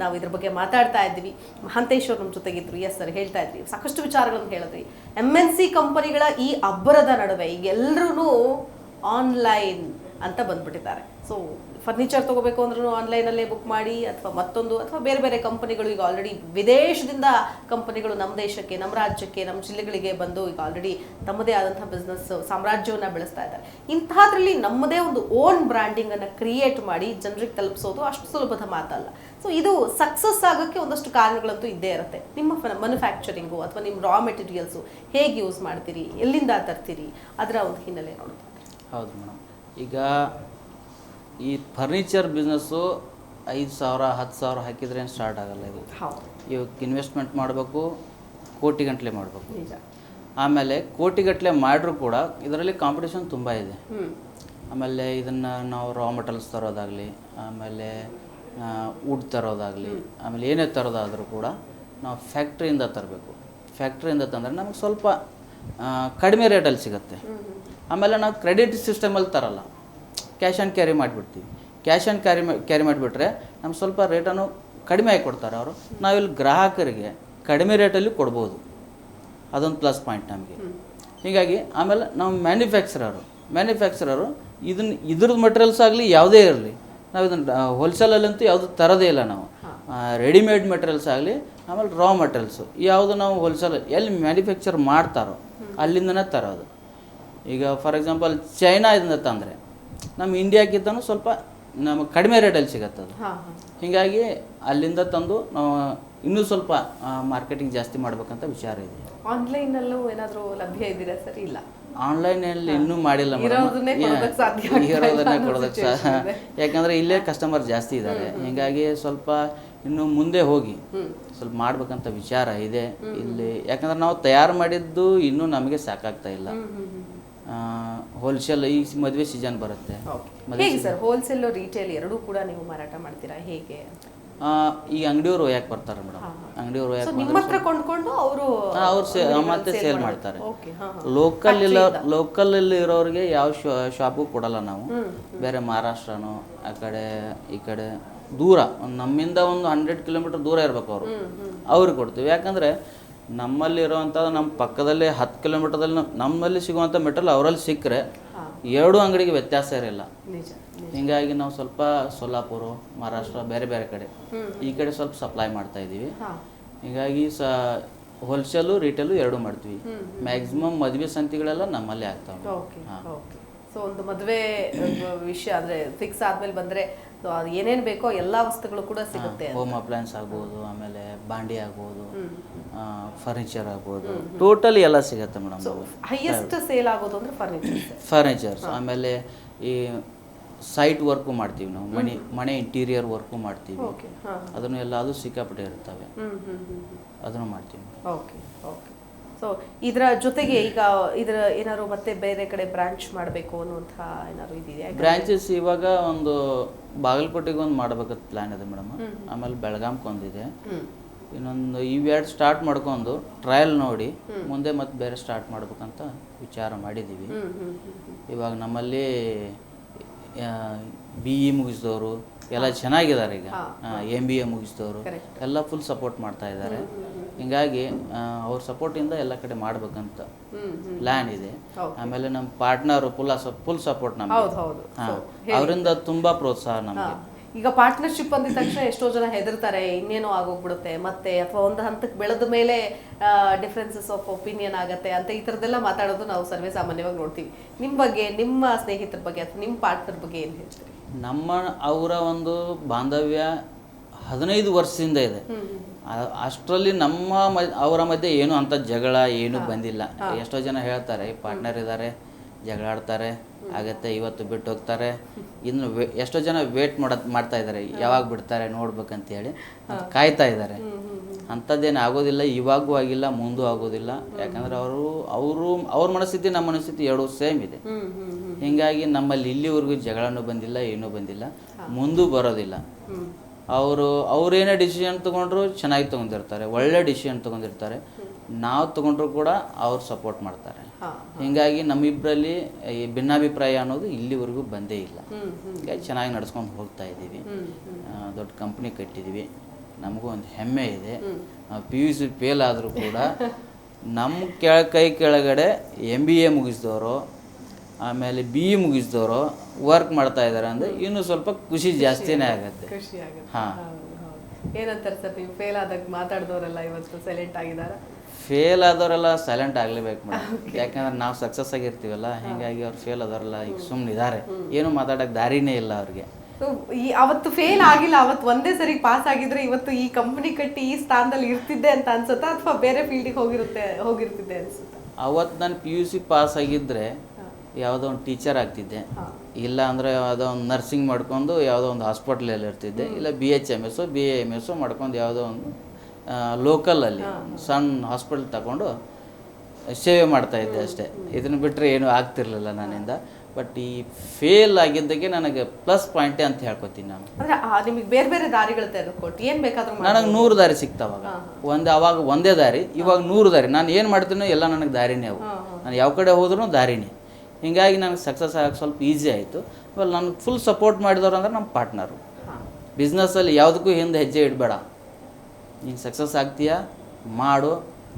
ನಾವು ಇದ್ರ ಬಗ್ಗೆ ಮಾತಾಡ್ತಾ ಇದ್ವಿ ಮಹಂತೇಶ್ವರ್ ನಮ್ಮ ಜೊತೆಗಿದ್ರು. ಎಸ್ ಸರ್ ಹೇಳ್ತಾ ಇದ್ವಿ ಸಾಕಷ್ಟು ವಿಚಾರಗಳನ್ನು ಹೇಳಿದ್ವಿ ಎಂ ಎನ್ ಸಿ ಕಂಪನಿಗಳ ಈ ಅಬ್ಬರದ ನಡುವೆ ಈಗ ಎಲ್ಲರೂ ಆನ್ಲೈನ್ ಅಂತ ಬಂದ್ಬಿಟ್ಟಿದ್ದಾರೆ. ಸೊ ಫರ್ನಿಚರ್ ತಗೋಬೇಕು ಅಂದ್ರೂ ಆನ್ಲೈನಲ್ಲೇ ಬುಕ್ ಮಾಡಿ, ಅಥವಾ ಮತ್ತೊಂದು, ಅಥವಾ ಬೇರೆ ಬೇರೆ ಕಂಪನಿಗಳು ಈಗ ಆಲ್ರೆಡಿ ವಿದೇಶದಿಂದ ಕಂಪನಿಗಳು ನಮ್ಮ ದೇಶಕ್ಕೆ ನಮ್ಮ ರಾಜ್ಯಕ್ಕೆ ನಮ್ಮ ಜಿಲ್ಲೆಗಳಿಗೆ ಬಂದು ಈಗ ಆಲ್ರೆಡಿ ತಮ್ಮದೇ ಆದಂಥ ಬಿಸ್ನೆಸ್ ಸಾಮ್ರಾಜ್ಯವನ್ನು ಬೆಳೆಸ್ತಾ ಇದ್ದಾರೆ. ಇಂಥದ್ರಲ್ಲಿ ನಮ್ಮದೇ ಒಂದು ಓನ್ ಬ್ರ್ಯಾಂಡಿಂಗನ್ನು ಕ್ರಿಯೇಟ್ ಮಾಡಿ ಜನರಿಗೆ ತಲುಪಿಸೋದು ಅಷ್ಟು ಸುಲಭದ ಮಾತಲ್ಲ. ಸೊ ಇದು ಸಕ್ಸಸ್ ಆಗೋಕ್ಕೆ ಒಂದಷ್ಟು ಕಾರಣಗಳಂತೂ ಇದ್ದೇ ಇರುತ್ತೆ. ನಿಮ್ಮ ಮನುಫ್ಯಾಕ್ಚರಿಂಗು ಅಥವಾ ನಿಮ್ಮ ರಾ ಮೆಟೀರಿಯಲ್ಸು ಹೇಗೆ ಯೂಸ್ ಮಾಡ್ತೀರಿ, ಎಲ್ಲಿಂದ ತರ್ತೀರಿ, ಅದರ ಒಂದು ಹಿನ್ನೆಲೆ ನೋಡೋದು ಹೌದು ಮೇಡಮ್. ಈಗ ಈ ಫರ್ನಿಚರ್ ಬಿಸ್ನೆಸ್ಸು ಐದು ಸಾವಿರ ಹತ್ತು ಸಾವಿರ ಹಾಕಿದ್ರೆ ಏನು ಸ್ಟಾರ್ಟ್ ಆಗಲ್ಲ ಇದು. ಇವಕ್ಕೆ ಇನ್ವೆಸ್ಟ್ಮೆಂಟ್ ಮಾಡಬೇಕು ಕೋಟಿಗಟ್ಟಲೆ ಮಾಡಬೇಕು. ಆಮೇಲೆ ಕೋಟಿಗಟ್ಟಲೆ ಮಾಡಿದ್ರು ಕೂಡ ಇದರಲ್ಲಿ ಕಾಂಪಿಟೇಷನ್ ತುಂಬ ಇದೆ. ಆಮೇಲೆ ಇದನ್ನು ನಾವು ರಾ ಮೆಟಲ್ಸ್ ತರೋದಾಗಲಿ ಆಮೇಲೆ ವುಡ್ ತರೋದಾಗಲಿ ಆಮೇಲೆ ಏನೇ ತರೋದಾದರೂ ಕೂಡ ನಾವು ಫ್ಯಾಕ್ಟ್ರಿಯಿಂದ ತರಬೇಕು. ಫ್ಯಾಕ್ಟ್ರಿಯಿಂದ ತಂದರೆ ನಮಗೆ ಸ್ವಲ್ಪ ಕಡಿಮೆ ರೇಟಲ್ಲಿ ಸಿಗುತ್ತೆ. ಆಮೇಲೆ ನಾವು ಕ್ರೆಡಿಟ್ ಸಿಸ್ಟಮಲ್ಲಿ ತರಲ್ಲ. ಕ್ಯಾಶ್ ಆ್ಯಂಡ್ ಕ್ಯಾರಿ ಮಾಡಿಬಿಡ್ತೀವಿ. ಕ್ಯಾಶ್ ಆ್ಯಂಡ್ ಕ್ಯಾರಿ ಕ್ಯಾರಿ ಮಾಡಿಬಿಟ್ರೆ ನಮ್ಗೆ ಸ್ವಲ್ಪ ರೇಟನ್ನು ಕಡಿಮೆ ಆಗಿ ಕೊಡ್ತಾರೆ ಅವರು. ನಾವಿಲ್ಲಿ ಗ್ರಾಹಕರಿಗೆ ಕಡಿಮೆ ರೇಟಲ್ಲಿ ಕೊಡ್ಬೋದು. ಅದೊಂದು ಪ್ಲಸ್ ಪಾಯಿಂಟ್ ನಮಗೆ. ಹೀಗಾಗಿ ಆಮೇಲೆ ನಾವು ಮ್ಯಾನುಫ್ಯಾಕ್ಚರರು ಮ್ಯಾನುಫ್ಯಾಕ್ಚರರು ಇದನ್ನು ಇದ್ರದ್ದು ಮಟೀರಿಯಲ್ಸ್ ಆಗಲಿ ಯಾವುದೇ ಇರಲಿ ನಾವು ಇದನ್ನು ಹೋಲ್ಸೇಲಲ್ಲಂತೂ ಯಾವುದು ತರೋದೇ ಇಲ್ಲ ನಾವು. ರೆಡಿಮೇಡ್ ಮೆಟೀರಿಯಲ್ಸ್ ಆಗಲಿ ಆಮೇಲೆ ರಾ ಮಟೀರಿಯಲ್ಸು ಯಾವುದು ನಾವು ಹೋಲ್ಸೇಲ್ ಎಲ್ಲಿ ಮ್ಯಾನುಫ್ಯಾಕ್ಚರ್ ಮಾಡ್ತಾರೋ ಅಲ್ಲಿಂದನೇ ತರೋದು. ಈಗ ಫಾರ್ ಎಕ್ಸಾಂಪಲ್ ಚೈನಾದಿಂದ ತಂದರೆ ನಮ್ಮ ಇಂಡಿಯಾಕ್ಕಿಂತನೂ ಸ್ವಲ್ಪ ನಮಗೆ ಕಡಿಮೆ ರೇಟಲ್ಲಿ ಸಿಗತ್ತೆ ಅದು. ಹಾ ಹಾ. ಹೀಗಾಗಿ ಅಲ್ಲಿಂದ ತಂದು ನಾವು ಇನ್ನೂ ಸ್ವಲ್ಪ ಮಾರ್ಕೆಟಿಂಗ್ ಜಾಸ್ತಿ ಮಾಡ್ಬೇಕಂತ ವಿಚಾರ ಇದೆ. ಆನ್ಲೈನಲ್ಲೂ ಏನಾದರೂ ಲಭ್ಯ ಇದ್ದೀರಾ ಸರ್? ಇಲ್ಲ. ಆನ್ಲೈನಲ್ಲಿ ಇನ್ನೂ ಮಾಡಿಲ್ಲ. ಇರೋದನ್ನೇ ಕೊಡೋದಕ್ಕೆ. ಯಾಕಂದ್ರೆ ಇಲ್ಲೇ ಕಸ್ಟಮರ್ ಜಾಸ್ತಿ ಇದ್ದಾರೆ. ಹೀಗಾಗಿ ಸ್ವಲ್ಪ ಇನ್ನು ಮುಂದೆ ಹೋಗಿ ಸ್ವಲ್ಪ ಮಾಡ್ಬೇಕಂತ ವಿಚಾರ ಇದೆ. ಇಲ್ಲಿ ಯಾಕಂದ್ರೆ ನಾವು ತಯಾರು ಮಾಡಿದ್ದು ಇನ್ನೂ ನಮಗೆ ಸಾಕಾಗ್ತಾ ಇಲ್ಲ. ಹೋಲ್ಸೇಲ್ ಈ ಮದುವೆ ಸೀಸನ್ ಬರುತ್ತೆ. ಮದುವೆ ಹೇಗೆ ಸರ್? ಹೋಲ್ಸೇಲ್ ರೀಟೇಲ್ ಎರಡೂ ಕೂಡ ನೀವು ಮಾರಾಟ ಮಾಡ್ತೀರಾ? ಹೇಗೆ? ಆ, ಈ ಅಂಗಡಿಯವರು ಯಾಕೆ ಬರ್ತಾರೆ ಮೇಡಮ್. ಅಂಗಡಿಯವರು ಸೊ ಯಾಕೆ ನಿಮ್ಮ ಹತ್ರ ಕೊಂಡ್ಕೊಂಡು ಅವರು ಅವ್ರು ಸೇ ಮತ್ತೆ ಸೇಲ್ ಮಾಡ್ತಾರೆ. ಓಕೆ ಹಾ ಲೋಕಲ್ ಇಲ್ಲ ಲೋಕಲ್ ಇಲ್ಲಿ ಇರೋರಿಗೆ ಯಾವ ಶಾಪು ಕೊಡಲ್ಲ ನಾವು. ಬೇರೆ ಮಹಾರಾಷ್ಟ್ರನೋ ಆ ಕಡೆ ಈ ಕಡೆ ದೂರ. ಒಂದ್ ನಮ್ಮಿಂದ ಒಂದು ಹಂಡ್ರೆಡ್ ಕಿಲೋಮೀಟರ್ ದೂರ ಇರ್ಬೇಕು ಅವರು. ಅವ್ರಿಗೆ ಕೊಡ್ತೀವಿ. ಯಾಕಂದ್ರೆ ನಮ್ಮಲ್ಲಿ ಇರೋವಂಥದ್ದು ನಮ್ಮ ಪಕ್ಕದಲ್ಲೇ ಹತ್ತು ಕಿಲೋಮೀಟರ್ದಲ್ಲಿ ನಮ್- ನಮ್ಮಲ್ಲಿ ಸಿಗುವಂಥ ಮೆಟಲ್ ಅವರಲ್ಲಿ ಸಿಕ್ಕರೆ ಎರಡು ಅಂಗಡಿಗೆ ವ್ಯತ್ಯಾಸ ಇರಲ್ಲ. ನಿಜ ಹಿಂಗಾಗಿ ನಾವು ಸ್ವಲ್ಪ ಸೊಲ್ಲಾಪುರ ಮಹಾರಾಷ್ಟ್ರ ಬೇರೆ ಬೇರೆ ಕಡೆ ಈ ಕಡೆ ಸ್ವಲ್ಪ ಸಪ್ಲೈ ಮಾಡ್ತಾ ಇದ್ದೀವಿ. ಹಾ. ಹೀಗಾಗಿ ಸ ಹೋಲ್ಸೇಲು ರಿಟೇಲು ಎರಡೂ ಮಾಡ್ತೀವಿ. ಮ್ಯಾಕ್ಸಿಮಮ್ ಮದುವೆ ಸಂತಿಗಳೆಲ್ಲ ನಮ್ಮಲ್ಲೇ ಆಗ್ತಾವೆ. ಓಕೆ ಓಕೆ ಸೊ ಒಂದು ಮದುವೆ ವಿಷಯ ಅಂದ್ರೆ ಫಿಕ್ಸ್ ಆದ್ಮೇಲೆ ಬಂದ್ರೆ ಸೊ ಅದು ಏನೇನ್ ಬೇಕೋ ಎಲ್ಲಾ ವಸ್ತುಗಳು ಕೂಡ ಸಿಗುತ್ತೆ ಹೋಮ್ ಅಪ್ಲಯನ್ಸ್ ಆಗ್ಬೋದು ಆಮೇಲೆ ಬಾಂಡಿ ಆಗ್ಬೋದು ಫರ್ನಿಚರ್ ಆಗ್ಬೋದು ಟೋಟಲಿ ಎಲ್ಲ ಸಿಗುತ್ತೆ ಮೇಡಮ್ ಹೈಯೆಸ್ಟ್ ಸೇಲ್ ಆಗೋದು ಅಂದ್ರೆ ಫರ್ನಿಚರ್ ಫರ್ನಿಚರ್ಸ್ ಆಮೇಲೆ ಈ ಸೈಟ್ ವರ್ಕು ಮಾಡ್ತೀವಿ ನಾವು ಮನೆ ಮನೆ ಇಂಟೀರಿಯರ್ ವರ್ಕು ಮಾಡ್ತೀವಿ. ಅದನ್ನು ಎಲ್ಲ ಅದು ಸಿಕ್ಕಾಪಟ್ಟೆ ಇರ್ತವೆ. ಅದನ್ನು ಮಾಡ್ತೀವಿ. ಓಕೆ ಓಕೆ ಸೊ ಇದರ ಜೊತೆಗೆ ಈಗ ಇದರ ಏನಾದ್ರು ಮತ್ತೆ ಬೇರೆ ಕಡೆ ಬ್ರಾಂಚ್ ಮಾಡಬೇಕು ಅನ್ನುವಂಥ ಏನಾದ್ರು ಇದೆಯಾ ಬ್ರಾಂಚಸ್ ಇವಾಗ ಒಂದು ಬಾಗಲಕೋಟೆಗೆ ಒಂದು ಮಾಡ್ಬೇಕಂತ ಪ್ಲ್ಯಾನ್ ಇದೆ ಮೇಡಮ್. ಆಮೇಲೆ ಬೆಳಗಾಂಗೆ ಒಂದಿದೆ. ಇನ್ನೊಂದು ಇವೆರಡು ಸ್ಟಾರ್ಟ್ ಮಾಡ್ಕೊಂಡು ಟ್ರಯಲ್ ನೋಡಿ ಮುಂದೆ ಮತ್ತೆ ಬೇರೆ ಸ್ಟಾರ್ಟ್ ಮಾಡ್ಬೇಕಂತ ವಿಚಾರ ಮಾಡಿದ್ದೀವಿ ಇವಾಗ ನಮ್ಮಲ್ಲಿ ಬಿ ಇ ಮುಗಿಸಿದವರು ಎಲ್ಲ ಚೆನ್ನಾಗಿದ್ದಾರೆ ಈಗ. ಎಂ ಬಿ ಎ ಮುಗಿಸಿದವರು. ಎಲ್ಲ ಫುಲ್ ಸಪೋರ್ಟ್ ಮಾಡ್ತಾ ಇದ್ದಾರೆ. ಹಿಂಗಾಗಿ ಅವ್ರ ಸಪೋರ್ಟಿಂದ ಎಲ್ಲ ಕಡೆ ಮಾಡ್ಬೇಕಂತ ಪ್ಲಾನ್ ಪ್ಲ್ಯಾನ್ ಇದೆ. ಆಮೇಲೆ ನಮ್ಮ ಪಾರ್ಟ್ನರ್ ಫುಲ್ ಫುಲ್ ಸಪೋರ್ಟ್ ನಮಗೆ. ಹೌದು ಹಾಂ ಅವರಿಂದ ತುಂಬಾ ಪ್ರೋತ್ಸಾಹ ನಮಗೆ. ಈಗ ಪಾರ್ಟ್ನರ್ಶಿಪ್ ಅಂದಿದ ತಕ್ಷಣ ಎಷ್ಟೋ ಜನ ಹೆದರ್ತಾರೆ ಇನ್ನೇನೋ ಆಗೋಗ್ಬಿಡುತ್ತೆ ಮತ್ತೆ ಅಥವಾ ಒಂದು ಹಂತಕ್ಕೆ ಬೆಳೆದ ಮೇಲೆ ಡಿಫ್ರೆನ್ಸಸ್ ಆಫ್ ಒಪಿನಿಯನ್ ಆಗುತ್ತೆ ಅಂತ ಈ ಥರದ್ದೆಲ್ಲ ಮಾತಾಡೋದು ನಾವು ಸರ್ವೇ ಸಾಮಾನ್ಯವಾಗಿ ನೋಡ್ತೀವಿ. ನಿಮ್ಮ ಬಗ್ಗೆ ನಿಮ್ಮ ಸ್ನೇಹಿತರ ಬಗ್ಗೆ ಅಥವಾ ನಿಮ್ಮ ಪಾರ್ಟ್ನರ್ ಬಗ್ಗೆ ಏನು ಹೇಳ್ತೀರಿ? ನಮ್ಮ ಅವರ ಒಂದು ಬಾಂಧವ್ಯ ಹದಿನೈದು ವರ್ಷದಿಂದ ಇದೆ. ಅಷ್ಟರಲ್ಲಿ ನಮ್ಮ ಮ ಅವರ ಮಧ್ಯೆ ಏನು ಅಂತ ಜಗಳ ಏನು ಬಂದಿಲ್ಲ. ಎಷ್ಟೋ ಜನ ಹೇಳ್ತಾರೆ ಪಾರ್ಟ್ನರ್ ಇದ್ದಾರೆ ಜಗಳ ಆಡ್ತಾರೆ ಆಗತ್ತೆ ಇವತ್ತು ಬಿಟ್ಟು ಹೋಗ್ತಾರೆ. ಇನ್ನು ವೇ ಎಷ್ಟೋ ಜನ ವೇಟ್ ಮಾಡ ಮಾಡ್ತಾ ಇದ್ದಾರೆ ಯಾವಾಗ ಬಿಡ್ತಾರೆ ನೋಡ್ಬೇಕಂತ ಹೇಳಿ ಕಾಯ್ತಾ ಇದ್ದಾರೆ ಅಂಥದ್ದೇನು ಆಗೋದಿಲ್ಲ ಇವಾಗೂ ಆಗಿಲ್ಲ ಮುಂದೂ ಆಗೋದಿಲ್ಲ. ಯಾಕಂದ್ರೆ ಅವರು ಅವರು ಅವ್ರ ಮನಸ್ಥಿತಿ ನಮ್ಮ ಮನಸ್ಥಿತಿ ಎರಡು ಸೇಮ್ ಇದೆ. ಹೀಗಾಗಿ ನಮ್ಮಲ್ಲಿ ಇಲ್ಲಿವರೆಗೂ ಜಗಳನೂ ಬಂದಿಲ್ಲ ಏನೂ ಬಂದಿಲ್ಲ ಮುಂದೂ ಬರೋದಿಲ್ಲ. ಅವರು ಅವರೇನೇ ಡಿಸಿಷನ್ ತೊಗೊಂಡ್ರು ಚೆನ್ನಾಗಿ ತೊಗೊಂಡಿರ್ತಾರೆ ಒಳ್ಳೆ ಡಿಸಿಷನ್ ತೊಗೊಂಡಿರ್ತಾರೆ. ನಾವು ತೊಗೊಂಡ್ರು ಕೂಡ ಅವ್ರು ಸಪೋರ್ಟ್ ಮಾಡ್ತಾರೆ. ಹಿಂಗಾಗಿ ನಮ್ಮಿಬ್ಬರಲ್ಲಿ ಈ ಭಿನ್ನಾಭಿಪ್ರಾಯ ಅನ್ನೋದು ಇಲ್ಲಿವರೆಗೂ ಬಂದೇ ಇಲ್ಲ. ಹೀಗಾಗಿ ಚೆನ್ನಾಗಿ ನಡ್ಸ್ಕೊಂಡು ಹೋಗ್ತಾ ಇದ್ದೀವಿ. ದೊಡ್ಡ ಕಂಪ್ನಿ ಕಟ್ಟಿದ್ದೀವಿ ನಮಗೂ ಒಂದು ಹೆಮ್ಮೆ ಇದೆ. ಪಿ ಯು ಸಿ ಫೇಲ್ ಆದರೂ ಕೂಡ ನಮ್ಮ ಕೆಳ ಕೈ ಕೆಳಗಡೆ ಎಂ ಬಿ ಎ ಮುಗಿಸಿದವರು ಆಮೇಲೆ ಬಿ ಇ ಮುಗಿಸಿದವರು ವರ್ಕ್ ಮಾಡ್ತಾ ಇದ್ದಾರೆ ಅಂದ್ರೆ ಇನ್ನೂ ಸ್ವಲ್ಪ ಖುಷಿ ಜಾಸ್ತಿನೇ ಆಗುತ್ತೆ. ಖುಷಿ ಆಗುತ್ತೆ. ಹಾ. ಏನಂತಾರೆ ಸರ್ ನೀವು? ಫೇಲ್ ಆದಾಗ ಮಾತಾಡಿದವರೆಲ್ಲ ಇವತ್ತು ಸೈಲೆಂಟ್ ಆಗಿದ್ದಾರೆ? ಫೇಲ್ ಆದವರೆಲ್ಲ ಸೈಲೆಂಟ್ ಆಗಲೇಬೇಕು ಮೇಡಮ್. ಯಾಕಂದ್ರೆ ನಾವು ಸಕ್ಸಸ್ ಆಗಿರ್ತೀವಲ್ಲ ಹೀಗಾಗಿ ಅವ್ರು ಫೇಲ್ ಆದವರೆಲ್ಲ ಈಗ ಸುಮ್ಮನೆ ಇದ್ದಾರೆ ಏನು ಮಾತಾಡೋಕ್ಕೆ ದಾರಿನೇ ಇಲ್ಲ ಅವ್ರಿಗೆ. ಈ ಅವತ್ತು ಫೇಲ್ ಆಗಿಲ್ಲ ಅವತ್ತು ಒಂದೇ ಸರಿ ಪಾಸ್ ಆಗಿದ್ರೆ ಇವತ್ತು ಈ ಕಂಪನಿ ಕಟ್ಟಿ ಈ ಸ್ಥಾನದಲ್ಲಿ ಇರ್ತಿದ್ದೆ ಅಂತ ಅನ್ಸುತ್ತಾ ಅಥವಾ ಬೇರೆ ಫೀಲ್ಡಿಗೆ ಹೋಗಿರುತ್ತೆ ಹೋಗಿರ್ತಿದ್ದೆ ಅನ್ಸುತ್ತಾ? ಅವತ್ತು ನಾನು ಪಿ ಯು ಸಿ ಪಾಸ್ ಆಗಿದ್ದರೆ ಯಾವುದೋ ಒಂದು ಟೀಚರ್ ಆಗ್ತಿದ್ದೆ. ಇಲ್ಲ ಅಂದರೆ ಯಾವುದೋ ಒಂದು ನರ್ಸಿಂಗ್ ಮಾಡ್ಕೊಂಡು ಯಾವುದೋ ಒಂದು ಹಾಸ್ಪಿಟ್ಲಲ್ಲಿ ಇರ್ತಿದ್ದೆ. ಇಲ್ಲ B H M S B A M S ಮಾಡ್ಕೊಂಡು ಯಾವುದೋ ಒಂದು ಲೋಕಲಲ್ಲಿ ಸಣ್ಣ ಹಾಸ್ಪಿಟ್ಲ್ ತಗೊಂಡು ಸೇವೆ ಮಾಡ್ತಾ ಇದ್ದೆ ಅಷ್ಟೇ. ಇದನ್ನು ಬಿಟ್ಟರೆ ಏನೂ ಆಗ್ತಿರ್ಲಿಲ್ಲ ನನ್ನಿಂದ. ಬಟ್ ಈ ಫೇಲ್ ಆಗಿದ್ದಕ್ಕೆ ನನಗೆ ಪ್ಲಸ್ ಪಾಯಿಂಟೇ ಅಂತ ಹೇಳ್ಕೊತೀನಿ ನಾನು. ನಿಮಗೆ ಬೇರೆ ಬೇರೆ ದಾರಿಗಳು ತೆಗೆದುಕೊಟ್ಟು ಏನು ಬೇಕಾದ್ರೂ. ನನಗೆ ನೂರು ದಾರಿ ಸಿಕ್ತಾವಾಗ. ಒಂದು ಅವಾಗ ಒಂದೇ ದಾರಿ ಇವಾಗ ನೂರು ದಾರಿ. ನಾನು ಏನು ಮಾಡ್ತೀನೋ ಎಲ್ಲ ನನಗೆ ದಾರಿನೇ ಅವು. ನಾನು ಯಾವ ಕಡೆ ಹೋದ್ರೂ ದಾರಿನೇ. ಹೀಗಾಗಿ ನನಗೆ ಸಕ್ಸಸ್ ಆಗೋಕೆ ಸ್ವಲ್ಪ ಈಸಿ ಆಯಿತು. ಆಮೇಲೆ ನನಗೆ ಫುಲ್ ಸಪೋರ್ಟ್ ಮಾಡಿದವ್ರು ಅಂದ್ರೆ ನಮ್ಮ ಪಾರ್ಟ್ನರು. ಬಿಸ್ನೆಸ್ಸಲ್ಲಿ ಯಾವುದಕ್ಕೂ ಹಿಂದೆ ಹೆಜ್ಜೆ ಇಡಬೇಡ. ನೀನು ಸಕ್ಸಸ್ ಆಗ್ತೀಯಾ? ಮಾಡು.